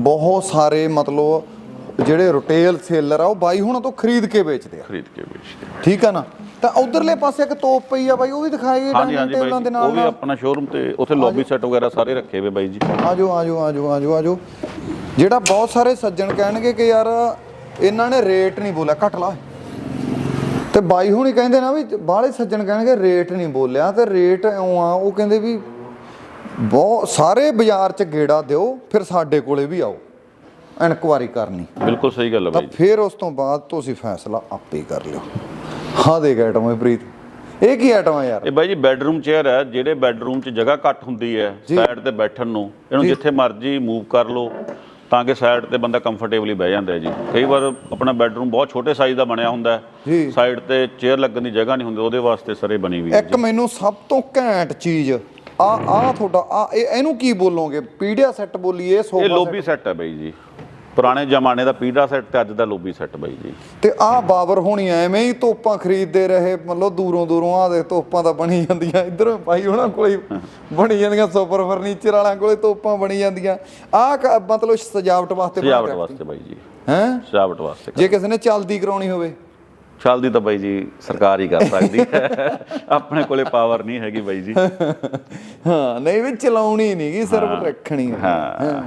ਬਹੁਤ ਸਾਰੇ ਮਤਲਬ ਜਿਹੜੇ ਰਿਟੇਲ ਸੇਲਰ ਆ ਉਹ ਬਾਈ ਹੁਣਾਂ ਤੋਂ ਖਰੀਦ ਕੇ ਵੇਚਦੇ ਆ। ਖਰੀਦ ਕੇ ਵੇਚਦੇ ਠੀਕ ਆ ਨਾ? ਤਾਂ ਉਧਰਲੇ ਪਾਸੇ ਇੱਕ ਤੋਪ ਪਈ ਆ ਬਾਈ ਉਹ ਵੀ ਦਿਖਾਈ ਹਾਂਜੀ ਡਾਈਨਿੰਗ ਹਾਂਜੀ ਟੇਬਲਾਂ ਬਾਈ ਦੇ ਨਾਲ ਉਹ ਵੀ ਆਪਣਾ ਸ਼ੋਰੂਮ ਤੇ ਉੱਥੇ ਲੌਬੀ ਸੈੱਟ ਵਗੈਰਾ ਸਾਰੇ ਰੱਖੇ ਹੋਏ ਬਾਈ ਜੀ। ਆਜੋ ਆਜੋ ਆਜੋ ਆਜੋ ਆਜੋ। ਜਿਹੜਾ ਬਹੁਤ ਸਾਰੇ ਸੱਜਣ ਕਹਿਣਗੇ ਕਿ ਯਾਰ ਇਹਨਾਂ ਨੇ ਰੇਟ ਨਹੀਂ ਬੋਲਿਆ ਘੱਟ ਲਾ। ਤੇ ਬਾਈ ਹੁਣੀ ਕਹਿੰਦੇ ਨਾ ਵੀ ਬਾਹਲੇ ਸੱਜਣ ਕਹਿਣਗੇ ਰੇਟ ਨਹੀਂ ਬੋਲਿਆ ਤੇ ਰੇਟ ਇਉਂ ਆ ਉਹ ਕਹਿੰਦੇ ਵੀ ਬਹੁਤ ਸਾਰੇ ਬਾਜ਼ਾਰ 'ਚ ਗੇੜਾ ਦਿਓ ਫਿਰ ਸਾਡੇ ਕੋਲੇ ਵੀ ਆਓ ਇਨਕੁਆਰੀ ਕਰਨੀ। ਬਿਲਕੁਲ ਸਹੀ ਗੱਲ ਹੈ ਬਾਈ ਫਿਰ ਉਸ ਤੋਂ ਬਾਅਦ ਤੁਸੀਂ ਫੈਸਲਾ ਆਪੇ ਕਰ ਲਿਓ। ਹਾਂ ਦੇਖ ਆਈਟਮ ਹੈ ਪ੍ਰੀਤ। ਇਹ ਕੀ ਆਈਟਮ ਹੈ ਯਾਰ? ਇਹ ਬਾਈ ਜੀ ਬੈੱਡਰੂਮ ਚੇਅਰ ਹੈ ਜਿਹੜੇ ਬੈੱਡਰੂਮ 'ਚ ਜਗ੍ਹਾ ਘੱਟ ਹੁੰਦੀ ਹੈ ਸਾਈਡ ਤੇ ਬੈਠਣ ਨੂੰ ਇਹਨੂੰ ਜਿੱਥੇ ਮਰਜ਼ੀ ਮੂਵ ਕਰ ਲਓ। ਤਾਂ ਕਿ ਸਾਈਡ ਤੇ ਬੰਦਾ ਕੰਫਰਟੇਬਲੀ ਬਹਿ ਜਾਂਦਾ ਹੈ ਜੀ। ਕਈ ਵਾਰ ਆਪਣਾ ਬੈੱਡਰੂਮ ਬਹੁਤ ਛੋਟੇ ਸਾਈਜ਼ ਦਾ ਬਣਿਆ ਹੁੰਦਾ। ਹੈ। ਸਾਈਡ ਤੇ ਚੇਅਰ ਲੱਗਣ ਦੀ ਜਗ੍ਹਾ ਨਹੀਂ ਹੁੰਦੀ ਉਹਦੇ ਵਾਸਤੇ ਸਰੇ ਬਣੀ ਹੈ ਇੱਕ ਮੈਨੂੰ ਸਭ ਤੋਂ ਘੈਂਟ ਚੀਜ਼ ਆ ਆ ਤੁਹਾਡਾ ਆ ਇਹ ਇਹਨੂੰ ਕੀ ਬੋਲੋਗੇ? ਪੀੜਿਆ ਸੈੱਟ ਬੋਲੀਏ ਇਹ ਸੋਫਾ ਲੋਬੀ ਸੈੱਟ ਹੈ ਬਾਈ ਜੀ। ਪੁਰਾਣੇ ਜ਼ਮਾਨੇ ਦਾ ਪੀੜਾ ਸੈੱਟ ਤੇ ਅੱਜ ਦਾ ਲੋਬੀ ਸੈੱਟ ਬਾਈ ਜੀ। ਤੇ ਆ ਬਾਬਰ ਹੋਣੀ ਐਵੇਂ ਹੀ ਤੋਪਾਂ ਖਰੀਦਦੇ ਰਹੇ ਮਤਲਬ ਦੂਰੋਂ ਦੂਰੋਂ ਆ ਦੇ ਤੋਪਾਂ ਤਾਂ ਬਣੀ ਜਾਂਦੀਆਂ। ਇਧਰ ਭਾਈ ਉਹਨਾਂ ਕੋਲੇ ਬਣੀ ਜਾਂਦੀਆਂ ਸੁਪਰ ਫਰਨੀਚਰ ਵਾਲਿਆਂ ਕੋਲੇ ਤੋਪਾਂ ਬਣੀ ਜਾਂਦੀਆਂ। ਆ ਮਤਲਬ ਸਜਾਵਟ ਵਾਸਤੇ ਸਜਾਵਟ ਵਾਸਤੇ ਬਾਈ ਜੀ। ਹੈ? ਸਜਾਵਟ ਵਾਸਤੇ ਜੇ ਕਿਸੇ ਨੇ ਚਲਦੀ ਕਰਾਉਣੀ ਹੋਵੇ। ਚੱਲਦੀ ਤਾਂ ਬਾਈ ਜੀ ਸਰਕਾਰ ਹੀ ਕਰ ਸਕਦੀ ਹੈ। ਆਪਣੇ ਕੋਲੇ ਪਾਵਰ ਨਹੀਂ ਹੈਗੀ ਬਾਈ ਜੀ। ਹਾਂ ਨਹੀਂ ਵੀ ਚਲਾਉਣੀ ਨਹੀਂਗੀ ਸਿਰਫ ਰੱਖਣੀ ਹੈ। ਹਾਂ।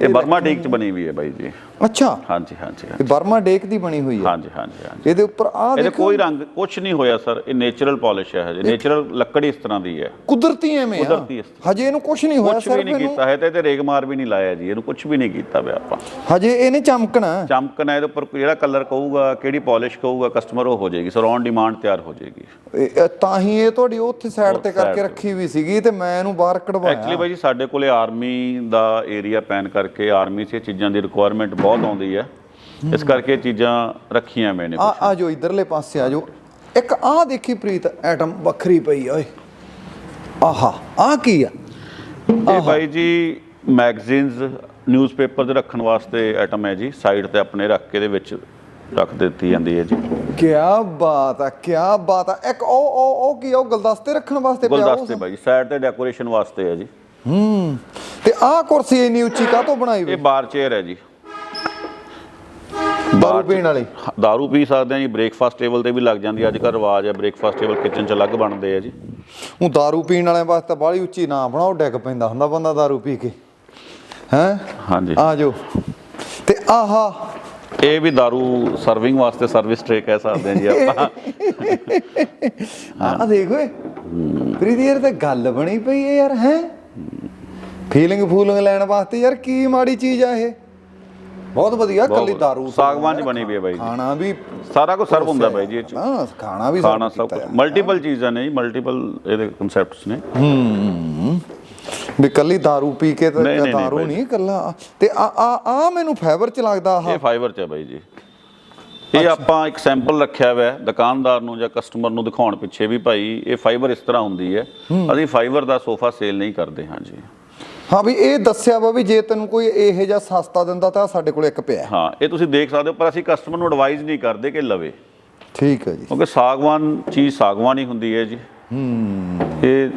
ਇਹ ਬਰਮਾ ਟੀਕ ਚ ਬਣੀ ਹੋਈ ਹੈ ਬਾਈ ਜੀ। ਅੱਛਾ। ਹਾਂਜੀ ਹਾਂਜੀ। ਇਹ ਬਰਮਾ ਡੇਕ ਦੀ ਬਣੀ ਹੋਈ ਹੈ। ਹਾਂਜੀ ਹਾਂਜੀ ਹਾਂਜੀ। ਇਹਦੇ ਉੱਪਰ ਆ ਇਹਦੇ ਦੇਖੋ। ਕੋਈ ਰੰਗ ਕੁਝ ਨਹੀਂ ਹੋਇਆ ਸਰ। ਇਹ ਨੇਚਰਲ ਪਾਲਿਸ਼ ਹੈ ਹਜੇ। ਨੇਚਰਲ ਲੱਕੜੀ ਇਸ ਤਰ੍ਹਾਂ ਦੀ ਹੈ। ਕੁਦਰਤੀ ਐਵੇਂ ਆ। ਕੁਦਰਤੀ ਇਸ ਹਜੇ ਇਹਨੂੰ ਕੁਝ ਨਹੀਂ ਹੋਇਆ ਕੁਝ ਵੀ ਸਿਰਫ ਨਹੀਂ ਕੀਤਾ। ਹੈ ਤੇ ਇਹਦੇ ਰੇਗਮਾਰ ਵੀ ਨਹੀਂ ਲਾਇਆ ਜੀ। ਇਹਨੂੰ ਕੁਝ ਵੀ ਨਹੀਂ ਕੀਤਾ ਪਿਆ ਆਪਾਂ। ਹਜੇ ਇਹਨੇ ਚਮਕਣਾ। ਚਮਕਣਾ ਇਹਦੇ ਉੱਪਰ ਜਿਹੜਾ ਕਲਰ ਕਹੂਗਾ ਕਿਹੜੀ ਪਾਲਿਸ਼ ਕਹੂਗਾ ਕਸਟਮਰ ਉਹ ਹੋ ਜਾਏਗੀ। ਸਰ ਔਨ ਡਿਮਾਂਡ ਤਿਆਰ ਹੋ ਜਾਏਗੀ। ਤਾਂ ਹੀ ਇਹ ਤੁਹਾਡੀ ਉੱਥੇ ਸਾਈਡ ਤੇ ਕਰਕੇ ਰੱਖੀ ਵੀ ਸੀਗੀ ਤੇ ਮੈਂ ਇਹਨੂੰ ਬਾਹਰ ਐਕਚੁਅਲੀ ਕਢਵਾਇਆ ਬਾਈ ਜੀ ਸਾਡੇ ਕੋਲੇ ਆਰਮੀ ਦਾ ਏਰੀਆ ਪੈਨ ਕਰਕੇ ਆਰਮੀ 'ਚ ਇਹ ਚੀਜ਼ਾਂ ਦੀ ਰਿਕੁਆਇਰਮੈਂਟ ਬਹੁਤ ਆਉਂਦੀ ਹੈ। ਇਸ ਕਰਕੇ ਇਹ ਚੀਜ਼ਾਂ ਰੱਖੀਆਂ ਮੈਨੇ ਆ ਆ ਜੋ ਇਧਰਲੇ ਪਾਸੇ ਆ ਜੋ ਇੱਕ ਆ ਦੇਖੀ ਪ੍ਰੀਤ ਐਟਮ ਵੱਖਰੀ ਪਈ ਓਏ। ਆਹਾ ਆ ਕੀ ਆ? ਇਹ ਬਾਈ ਜੀ ਮੈਗਜ਼ੀਨਸ ਨਿਊਜ਼ਪੇਪਰ 'ਤੇ ਰੱਖਣ ਵਾਸਤੇ ਆਈਟਮ ਹੈ ਜੀ। ਸਾਈਡ ਤੇ ਆਪਣੇ ਰੱਖ ਕੇ ਦੇ ਵਿੱਚ ਰੱਖ ਦਿੱਤੀ ਜਾਂਦੀ ਹੈ ਜੀ। ਕੀ ਬਾਤ ਆ ਕੀ ਬਾਤ ਆ। ਇੱਕ ਉਹ ਉਹ ਉਹ ਕੀ ਆ, ਉਹ ਗੁਲਦਸਤੇ ਰੱਖਣ ਵਾਸਤੇ ਪਿਆ ਉਹ ਗੁਲਦਸਤੇ ਬਾਈ ਸਾਈਡ ਤੇ ਡੈਕੋਰੇਸ਼ਨ ਵਾਸਤੇ ਹੈ ਜੀ। ਹੂੰ। ਤੇ ਆਹ ਕੁਰਸੀ ਇੰਨੀ ਉੱਚੀ ਕਾਹਤੋਂ ਬਣਾਈ ਇਹ ਬਾਰ ਚੇਅਰ ਹੈ ਜੀ। ਦਾਰੂ ਚ- ਪੀਣ ਵਾਲੀ? ਦਾਰੂ ਪੀ ਸਕਦੇ ਆ ਜੀ। ਬ੍ਰੇਕਫਾਸਟ ਟੇਬਲ ਤੇ ਵੀ ਲੱਗ ਜਾਂਦੀ ਅੱਜ ਕੱਲ੍ਹ ਰਿਵਾਜ ਹੈ ਬ੍ਰੇਕਫਾਸਟ ਟੇਬਲ ਕਿਚਨ 'ਚ ਅਲੱਗ ਬਣਦੇ ਆ ਜੀ। ਉਹ ਦਾਰੂ ਪੀਣ ਵਾਲਿਆਂ ਵਾਸਤੇ ਬਾਹਲੀ ਉੱਚੀ ਨਾ ਬਣਾਓ ਡਿੱਗ ਪੈਂਦਾ ਹੁੰਦਾ ਬੰਦਾ ਦਾਰੂ ਪੀ ਕੇ। ਹੈ? ਹਾਂਜੀ। ਆ ਜੋ ਤੇ ਆਹਾ। ਇਹ ਵੀ ਦਾਰੂ ਸਰਵਿੰਗ ਵਾਸਤੇ ਸਰਵਿਸ ਟ੍ਰੇ ਕਹਿ ਸਕਦੇ ਆ ਜੀ ਆਪਾਂ। ਆ ਦੇਖ ਓਏ ਪ੍ਰੀਤੀ ਯਾਰ ਤੇ ਗੱਲ ਬਣੀ ਪਈ ਹੈ ਯਾਰ ਹੈ? ਫੀਲਿੰਗ ਫੂਲਿੰਗ ਲੈਣ ਵਾਸਤੇ ਯਾਰ ਕੀ ਮਾੜੀ ਚੀਜ਼ ਆ ਇਹ ਬਹੁਤ ਵਧੀਆ ਕੱਲੀ ਬਹੁਤ ਦਾਰੂ ਸਾਗਵਾਨ 'ਚ ਬਣੀ ਵੀ ਹੈ ਬਾਈ ਜੀ ਖਾਣਾ ਵੀ ਸਾਰਾ ਕੁਝ ਸਰਵ ਹੁੰਦਾ ਬਾਈ ਜੀ ਇਹ 'ਚ ਹਾਂ ਖਾਣਾ ਵੀ ਖਾਣਾ ਸਰਵ ਸਭ ਕੀਤਾ ਕੁਝ ਮਲਟੀਪਲ ਚੀਜ਼ਾਂ ਨੇ ਜੀ ਮਲਟੀਪਲ ਇਹਦੇ ਕਨਸੈਪਟਸ ਨੇ ਹੂੰ ਵੀ ਕੱਲੀ दारू ਪੀ ਕੇ ਤਾਂ ਨਹੀਂ, ਨਹੀਂ, दारू ਬਾਈ। ਨਹੀਂ ਕੱਲਾ ਤੇ ਆ ਆ ਆ ਮੈਨੂੰ ਫਾਈਬਰ ਚ ਲੱਗਦਾ ਆਹ ਇਹ ਫਾਈਬਰ 'ਚ ਹੈ ਬਾਈ ਜੀ ਇਹ ਆਪਾਂ ਇੱਕ ਸੈਂਪਲ ਰੱਖਿਆ ਹੋਇਆ ਹੈ ਦੁਕਾਨਦਾਰ ਨੂੰ ਜਾਂ ਕਸਟਮਰ ਨੂੰ ਦਿਖਾਉਣ ਪਿੱਛੇ ਵੀ ਭਾਈ ਇਹ ਫਾਈਬਰ ਇਸ ਤਰ੍ਹਾਂ ਹੁੰਦੀ ਹੈ ਅਸੀਂ ਫਾਈਬਰ ਦਾ ਸੋਫਾ ਸੇਲ ਨਹੀਂ ਕਰਦੇ ਹਾਂ ਜੀ ਹਾਂ ਵੀ ਇਹ ਦੱਸਿਆ ਵਾ ਵੀ ਜੇ ਤੈਨੂੰ ਕੋਈ ਇਹੋ ਜਿਹਾ ਸਸਤਾ ਦਿੰਦਾ ਤਾਂ ਸਾਡੇ ਕੋਲ ਇੱਕ ਪਿਆ। ਹਾਂ ਇਹ ਤੁਸੀਂ ਦੇਖ ਸਕਦੇ ਹੋ ਪਰ ਅਸੀਂ ਕਸਟਮਰ ਨੂੰ ਐਡਵਾਈਜ਼ ਨਹੀਂ ਕਰਦੇ ਕਿ ਲਵੇ। ਠੀਕ ਹੈ ਜੀ। ਕਿਉਂਕਿ ਸਾਗਵਾਨ ਚੀਜ਼ ਸਾਗਵਾਨ ਹੀ ਹੁੰਦੀ ਹੈ ਜੀ। ਹੂੰ। ਇਹ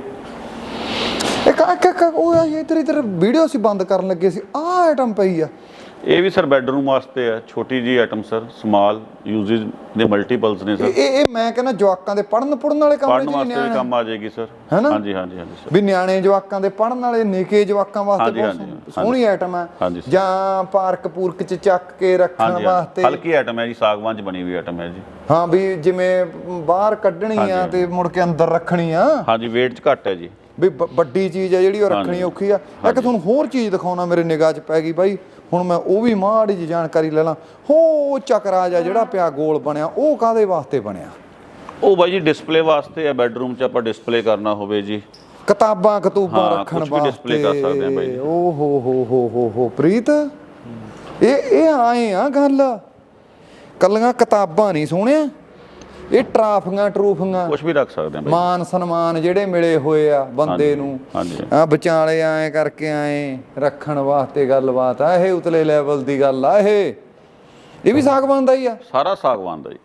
ਇੱਕ ਇੱਕ ਉਹ ਇਧਰ ਇਧਰ ਵੀਡੀਓ ਅਸੀਂ ਬੰਦ ਕਰਨ ਲੱਗੇ ਸੀ ਆਹ ਆਈਟਮ ਪਈ ਆ। ਇਹ ਵੀ ਸਰ ਬੈੱਡਰੂਮ ਵਾਸਤੇ ਹੈ ਛੋਟੀ ਜੀ ਆਈਟਮ ਸਰ ਸਮਾਲ ਯੂਜ਼ਸ ਦੇ ਮਲਟੀਪਲਸ ਨੇ ਸਰ। ਇਹ ਇਹ ਮੈਂ ਕਹਿੰਦਾ ਜਵਾਕਾਂ ਦੇ ਪੜਨ ਪੜਨ ਵਾਲੇ ਕਮਰੇ ਪੜਨ ਵਾਸਤੇ ਵੀ ਕੰਮ ਆ ਜਾਏਗੀ ਸਰ? ਹਾਂਜੀ ਹਾਂਜੀ ਹਾਂਜੀ ਸਰ। ਵੀ ਨਿਆਣੇ ਜਵਾਕਾਂ ਦੇ ਪੜਨ ਵਾਲੇ ਨਿੱਕੇ ਜਵਾਕਾਂ ਵਾਸਤੇ ਬਹੁਤ ਸੋਹਣੀ- ਆਈਟਮ ਸਰ। ਜਾਂ ਪਾਰਕ ਪੂਰਕ ਚ ਚੱਕ ਕੇ ਰੱਖਣ ਵਾਸਤੇ। ਹਲਕੀ ਆਈਟਮ ਹੈ ਜੀ ਸਾਗਵਾਨ ਚ ਬਣੀ ਹੋਈ ਆਈਟਮ ਹੈ ਜੀ। ਹਾਂ ਵੀ ਜਿਵੇਂ ਬਾਹਰ ਕੱਢਣੀ ਆ। ਤੇ ਮੁੜ ਕੇ ਅੰਦਰ ਰੱਖਣੀ ਆ। ਹਾਂਜੀ weight ਚ ਘੱਟ ਹੈ ਜੀ। ਵੀ ਵੱਡੀ ਚੀਜ਼ ਆ ਜਿਹੜੀ ਉਹ ਰੱਖਣੀ। ਔਖੀ ਆ। ਇੱਕ ਤੁਹਾਨੂੰ ਹੋਰ ਚੀਜ਼ ਦਿਖਾਉਣਾ ਮੇਰੇ ਨਿਗਾਹ 'ਚ ਪੈ ਗਈ ਬਾਈ। ਹੁਣ ਮੈਂ ਉਹ ਵੀ ਮਾੜੀ ਜਿਹੀ ਜਾਣਕਾਰੀ ਲੈ ਲਾਂ। ਹੋ ਚੱਕਰਾ ਜਿਹਾ ਜਿਹੜਾ ਪਿਆ ਗੋਲ ਬਣਿਆ ਉਹ ਕਾਦੇ ਵਾਸਤੇ ਬਣਿਆ? ਉਹ ਬਾਈ ਜੀ ਡਿਸਪਲੇ ਵਾਸਤੇ ਹੈ ਬੈੱਡਰੂਮ ਚ ਆਪਾਂ ਡਿਸਪਲੇ ਕਰਨਾ ਹੋਵੇ ਜੀ। ਕਿਤਾਬਾਂ ਕਤੂਬਾਂ ਰੱਖਣ ਕੁਛ ਵੀ display ਕਰ ਸਕਦੇ ਆ ਬਾਈ। ਓ ਹੋ ਹੋ ਹੋ ਹੋ ਹੋ ਪ੍ਰੀਤ। ਇਹ ਇਹ ਆਏ ਆ ਗੱਲ। ਕੱਲੀਆਂ ਕਿਤਾਬਾਂ ਨਹੀਂ ਸੋਹਣਿਆ। ਇਹ ਟਰਾਫੀਆਂ ਟਰੂਫੀਆਂ। ਕੁਝ ਵੀ ਰੱਖ ਸਕਦੇ ਆ ਬਾਈ। ਮਾਨ ਸਨਮਾਨ ਜਿਹੜੇ ਮਿਲੇ ਹੋਏ ਆ ਬੰਦੇ ਨੂੰ। ਹਾਂਜੀ। ਆ ਵਿਚਾਲੇ ਐ ਕਰਕੇ ਆਏ ਰੱਖਣ ਵਾਸਤੇ ਗੱਲਬਾਤ ਆ। ਇਹ ਉਤਲੇ ਲੈਵਲ ਦੀ ਗੱਲ ਆ ਇਹ। ਇਹ ਵੀ ਸਾਗਵਾਨ ਦਾ ਹੀ ਆ। ਸਾਰਾ ਸਾਗਵਾਨ ਦਾ ਜੀ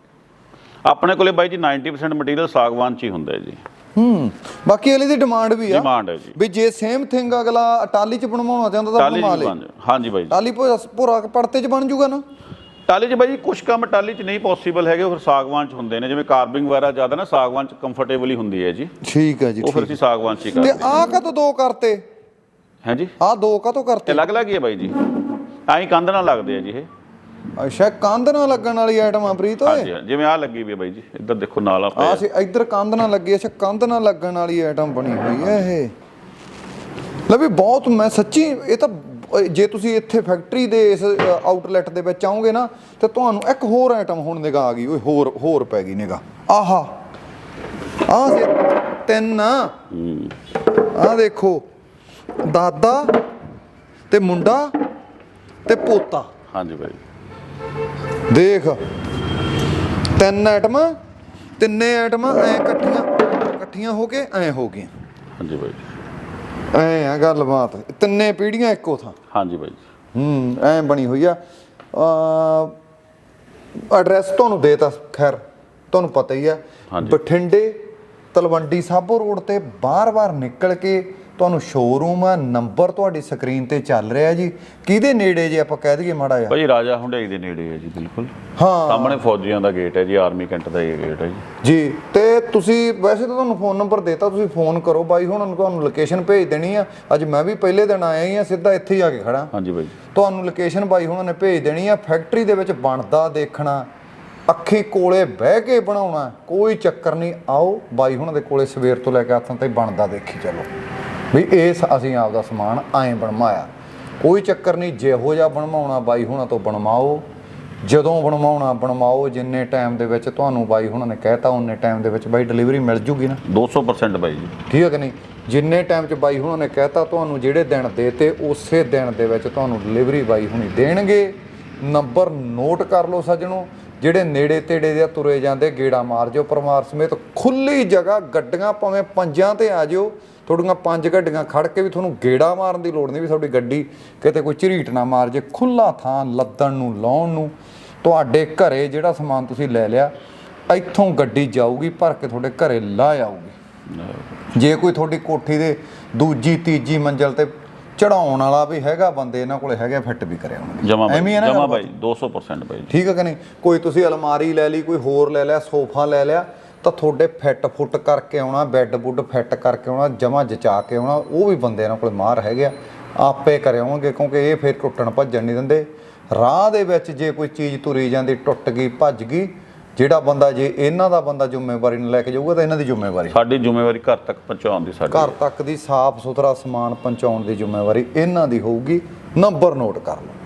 ਆਪਣੇ ਕੋਲੇ ਬਾਈ ਜੀ 90% ਮਟੀਰੀਅਲ ਸਾਗਵਾਨ ਚ ਹੀ ਹੁੰਦਾ ਹੈ ਜੀ। ਹੂੰ ਬਾਕੀ ਵਾਲੀ ਦੀ ਡਿਮਾਂਡ ਵੀ ਆ। ਡਿਮਾਂਡ ਹੈ ਜੀ। ਵੀ ਜੇ ਸੇਮ ਥਿੰਗ ਅਗਲਾ ਟਾਲੀ ਚ ਬਣਵਾਉਣਾ ਚਾਹੁੰਦਾ ਤਾਂ ਬਣਵਾ ਲੇ। ਹਾਂਜੀ ਬਾਈ ਜੀ। ਟਾਲੀ ਪੂਰਾ ਪੜਤੇ ਚ ਬਣ ਜੂਗਾ ਨਾ। ਟਾਲੀ 'ਚ ਬਾਈ ਕੁਝ ਕੰਮ ਟਾਲੀ 'ਚ ਨਹੀਂ ਪੋਸੀਬਲ ਹੈਗੇ ਉਹ ਫਿਰ ਸਾਗਵਾਨ 'ਚ ਹੁੰਦੇ ਨੇ ਜਿਵੇਂ ਕਾਰਵਿੰਗ ਵਗੈਰਾ ਜ਼ਿਆਦਾ ਨਾ ਸਾਗਵਾਨ 'ਚ ਕੰਫਰਟੇਬਲ ਹੀ ਹੁੰਦੀ ਹੈ ਜੀ। ਠੀਕ ਹੈ ਜੀ ਉਹ ਫਿਰ ਅਸੀਂ ਸਾਗਵਾਨ 'ਚ ਹੀ ਤੇ ਕਰਦੇ ਆਹ ਕਦੋਂ ਦੋ ਕਰਤੇ? ਹਾਂ ਜੀ? ਆਹ ਦੋ ਕਦੋਂ ਤੇ ਕਰਤੇ? ਅਲੱਗ ਅਲੱਗ ਹੀ ਹੈ ਬਾਈ ਜੀ। ਐਂ ਕੰਧ ਨਾਲ ਲੱਗਦੇ ਆ ਜੀ ਇਹ। ਅੱਛਾ ਕੰਧ ਨਾਲ ਲੱਗਣ ਵਾਲੀ ਆਈਟਮ ਆ ਪ੍ਰੀਤ ਓਏ। ਹਾਂਜੀ ਹਾਂ, ਜਿਵੇਂ ਆਹ ਲੱਗੀ ਵੀ ਹੈ ਬਾਈ ਜੀ ਇੱਧਰ ਦੇਖੋ ਨਾਲ ਆ। ਆਪੇ ਸੀ ਇੱਧਰ ਕੰਧ ਨਾਲ ਲੱਗੀ ਅੱਛਾ ਕੰਧ ਨਾਲ ਲੱਗਣ ਵਾਲੀ ਆਈਟਮ ਬਣੀ ਹੋਈ ਹੈ ਇਹ। ਲੈ ਵੀ ਬਹੁਤ ਮੈਂ ਸੱਚੀ ਇਹ ਤਾਂ ਜੇ ਤੁਸੀਂ ਇੱਥੇ ਫੈਕਟਰੀ ਦੇ ਇਸ ਆਊਟਲੈਟ ਦੇ ਵਿੱਚ ਆਓਗੇ ਨਾ ਤੇ ਤੁਹਾਨੂੰ ਇੱਕ ਹੋਰ ਆਈਟਮ ਹੁਣ ਨਿਗਾਹ ਆ ਗਈ। ਓਏ ਹੋਰ ਹੋਰ ਪੈ ਗਈ ਨਿਗਾਹ। ਆਹਾ। ਆਹ ਸੀ ਤਿੰਨ। ਆ ਦੇਖੋ। ਦਾਦਾ ਤੇ ਮੁੰਡਾ ਤੇ ਪੋਤਾ। ਹਾਂਜੀ ਬਾਈ ਦੇਖ। ਤਿੰਨ ਆਈਟਮਾਂ ਤਿੰਨੇ ਆਈਟਮਾਂ ਐ ਇਕੱਠੀਆਂ ਇਕੱਠੀਆਂ ਹੋ ਕੇ ਐ ਹੋ ਗਈਆਂ। ਹਾਂਜੀ ਬਾਈ ਐ ਆ ਗੱਲਬਾਤ। ਤਿੰਨੇ ਪੀੜੀਆਂ ਇੱਕੋ ਥਾਂ। ਹਾਂਜੀ ਬਾਈ ਹੂੰ ਐ ਬਣੀ ਹੋਈ ਆ। ਐਡਰੈਸ ਤੁਹਾਨੂੰ ਦੇਤਾ ਖੈਰ ਤੁਹਾਨੂੰ ਪਤਾ ਹੀ ਆ। ਬਠਿੰਡੇ ਤਲਵੰਡੀ ਸਾਬੋ ਰੋਡ ਤੇ ਬਾਰ-ਬਾਰ ਨਿਕਲ ਕੇ ਤੁਹਾਨੂੰ ਸ਼ੋਰੂਮ ਆ ਨੰਬਰ ਤੁਹਾਡੀ ਸਕਰੀਨ ਤੇ ਚੱਲ ਰਿਹਾ ਜੀ। ਕਿਹਦੇ ਨੇੜੇ ਜੇ ਆਪਾਂ ਕਹਿ ਦਈਏ ਮਾੜਾ ਜਿਹਾ? ਬਾਈ ਰਾਜਾ ਹੁੰਡਈ ਦੇ ਨੇੜੇ ਹੈ ਜੀ ਬਿਲਕੁਲ। ਹਾਂ। ਸਾਹਮਣੇ ਫੌਜੀਆਂ ਦਾ ਗੇਟ ਹੈ ਜੀ ਆਰਮੀ ਕੈਂਟ ਦਾ ਇਹ ਗੇਟ ਹੈ ਜੀ। ਜੀ ਤੇ ਤੁਸੀਂ ਵੈਸੇ ਤਾਂ ਤੁਹਾਨੂੰ ਫੋਨ ਨੰਬਰ ਦੇਤਾ ਤੁਸੀਂ ਫੋਨ ਕਰੋ। ਬਾਈ ਹੁਣ ਨੂੰ ਤੁਹਾਨੂੰ ਲੋਕੇਸ਼ਨ ਭੇਜ ਦੇਣੀ ਆ। ਅੱਜ ਮੈਂ ਵੀ ਪਹਿਲੇ ਦਿਨ ਆਇਆ ਹੀ ਆ ਸਿੱਧਾ ਇੱਥੇ ਹੀ ਆ ਕੇ ਖੜਾ। ਹਾਂਜੀ ਬਾਈ। ਤੁਹਾਨੂੰ ਲੋਕੇਸ਼ਨ ਬਾਈ ਹੁਣਾਂ ਨੇ ਭੇਜ ਦੇਣੀ ਆ। ਫੈਕਟਰੀ ਦੇ ਵਿੱਚ ਬਣਦਾ ਦੇਖਣਾ ਅੱਖੀ ਕੋਲੇ ਬਹਿ ਕੇ ਬਣਾਉਣਾ ਕੋਈ ਚੱਕਰ ਨਹੀਂ। ਆਓ ਬਾਈ ਹੁਣਾਂ ਦੇ ਕੋਲੇ ਸਵੇਰ ਤੋਂ ਲੈ ਕੇ ਹੱਥਾਂ ਤੇ ਬਣਦਾ ਦੇਖੀ ਚਲੋ। ਵੀ ਇਹ ਸ- ਅਸੀਂ ਆਪਦਾ ਸਮਾਨ ਐਂ ਬਣਵਾਇਆ ਕੋਈ ਚੱਕਰ ਨਹੀਂ ਜਿਹੋ ਜਿਹਾ ਬਣਵਾਉਣਾ ਬਾਈ ਹੁਣਾਂ ਤੋਂ ਬਣਵਾਓ ਜਦੋਂ ਬਣਵਾਉਣਾ ਬਣਵਾਓ ਜਿੰਨੇ ਟਾਈਮ ਦੇ ਵਿੱਚ ਤੁਹਾਨੂੰ ਬਾਈ ਹੁਣਾਂ ਨੇ ਕਹਿਤਾ ਉਹਨੇ ਟਾਈਮ ਦੇ ਵਿੱਚ ਬਾਈ ਡਿਲੀਵਰੀ ਮਿਲ ਜੂਗੀ ਨਾ। 200% ਬਾਈ ਜੀ। ਠੀਕ ਹੈ ਕਿ ਨਹੀਂ? ਜਿੰਨੇ ਟਾਈਮ 'ਚ ਬਾਈ ਹੁਣਾਂ ਨੇ ਕਹਿਤਾ ਤੁਹਾਨੂੰ ਜਿਹੜੇ ਦਿਨ ਦੇਤੇ ਉਸੇ ਦਿਨ ਦੇ ਵਿੱਚ ਤੁਹਾਨੂੰ ਡਿਲੀਵਰੀ ਬਾਈ ਹੁਣੀ ਦੇਣਗੇ। ਨੰਬਰ ਨੋਟ ਕਰ ਲਓ ਸੱਜਣੋ ਜਿਹੜੇ ਨੇੜੇ ਤੇੜੇ ਦੇ ਤੁਰੇ ਜਾਂਦੇ ਗੇੜਾ ਮਾਰ ਜਿਓ ਪਰਿਵਾਰ ਸਮੇਤ ਖੁੱਲੀ ਜਗ੍ਹਾ ਗੱਡੀਆਂ ਭਾਵੇਂ ਪੰਜਾਂ ਤੇ ਆ ਜਿਓ ਤੁਹਾਡੀਆਂ ਪੰਜ ਗੱਡੀਆਂ ਖੜ ਕੇ ਵੀ ਤੁਹਾਨੂੰ ਗੇੜਾ ਮਾਰਨ ਦੀ ਲੋੜ ਨਹੀਂ ਵੀ ਤੁਹਾਡੀ ਗੱਡੀ ਕਿਤੇ ਕੋਈ ਝਰੀਟ ਨਾ ਮਾਰ ਜੇ ਖੁੱਲਾ ਥਾਂ ਲੱਦਣ ਨੂੰ ਲਾਉਣ ਨੂੰ ਤੁਹਾਡੇ ਘਰੇ ਜਿਹੜਾ ਸਮਾਨ ਤੁਸੀਂ ਲੈ ਲਿਆ ਇੱਥੋਂ ਗੱਡੀ ਜਾਊਗੀ ਭਰ ਕੇ ਤੁਹਾਡੇ ਘਰੇ ਲਾ ਆਊਗੀ ਜੇ ਕੋਈ ਤੁਹਾਡੀ ਕੋਠੀ ਦੇ ਦੂਜੀ ਤੀਜੀ ਮੰਜ਼ਲ ਤੇ ਚੜਾਉਣ ਵਾਲਾ ਵੀ ਹੈਗਾ ਬੰਦੇ ਇਹਨਾਂ ਕੋਲੇ ਹੈਗੇ ਫਿੱਟ ਵੀ ਕਰਿਆ ਹੋਣਗੇ ਜਮਾ ਐਵੇਂ ਨਾ ਜਮਾ? ਬਾਈ 200% ਬਾਈ ਜੀ। ਠੀਕ ਹੈ ਕਿ ਨਹੀਂ ਕੋਈ ਤੁਸੀਂ ਅਲਮਾਰੀ ਲੈ ਲਈ ਕੋਈ ਹੋਰ ਲੈ ਲਿਆ ਸੋਫਾ ਲੈ ਲਿਆ ਤਾਂ ਤੁਹਾਡੇ ਫਿੱਟ ਫੁੱਟ ਕਰਕੇ ਆਉਣਾ ਬੈੱਡ ਬੁੱਡ ਫਿੱਟ ਕਰਕੇ ਆਉਣਾ ਜਮਾ ਜਚਾ ਕੇ ਆਉਣਾ ਉਹ ਵੀ ਬੰਦੇ ਇਹਨਾਂ ਕੋਲ ਮਾਰ ਹੈਗੇ ਆ। ਆਪੇ ਕਰਿਆਉਂਗੇ ਕਿਉਂਕਿ ਇਹ ਫਿਰ ਟੁੱਟਣ ਭੱਜਣ ਨਹੀਂ ਦਿੰਦੇ। ਰਾਹ ਦੇ ਵਿੱਚ ਜੇ ਕੋਈ ਚੀਜ਼ ਤੁਰੀ ਜਾਂਦੀ ਟੁੱਟ ਗਈ ਭੱਜ ਗਈ ਜਿਹੜਾ ਬੰਦਾ ਜੇ ਇਹਨਾਂ ਦਾ ਬੰਦਾ ਜ਼ਿੰਮੇਵਾਰੀ ਨਾਲ ਲੈ ਕੇ ਜਾਊਗਾ ਤਾਂ ਇਹਨਾਂ ਦੀ ਜ਼ਿੰਮੇਵਾਰੀ। ਸਾਡੀ ਜ਼ਿੰਮੇਵਾਰੀ ਘਰ ਤੱਕ ਪਹੁੰਚਾਉਣ ਦੀ ਸਾਡੀ। ਘਰ ਤੱਕ ਦੀ ਸਾਫ਼ ਸੁਥਰਾ ਸਮਾਨ ਪਹੁੰਚਾਉਣ ਦੀ ਜ਼ਿੰਮੇਵਾਰੀ ਇਹਨਾਂ ਦੀ ਹੋਊਗੀ। ਨੰਬਰ ਨੋਟ ਕਰ ਲਓ।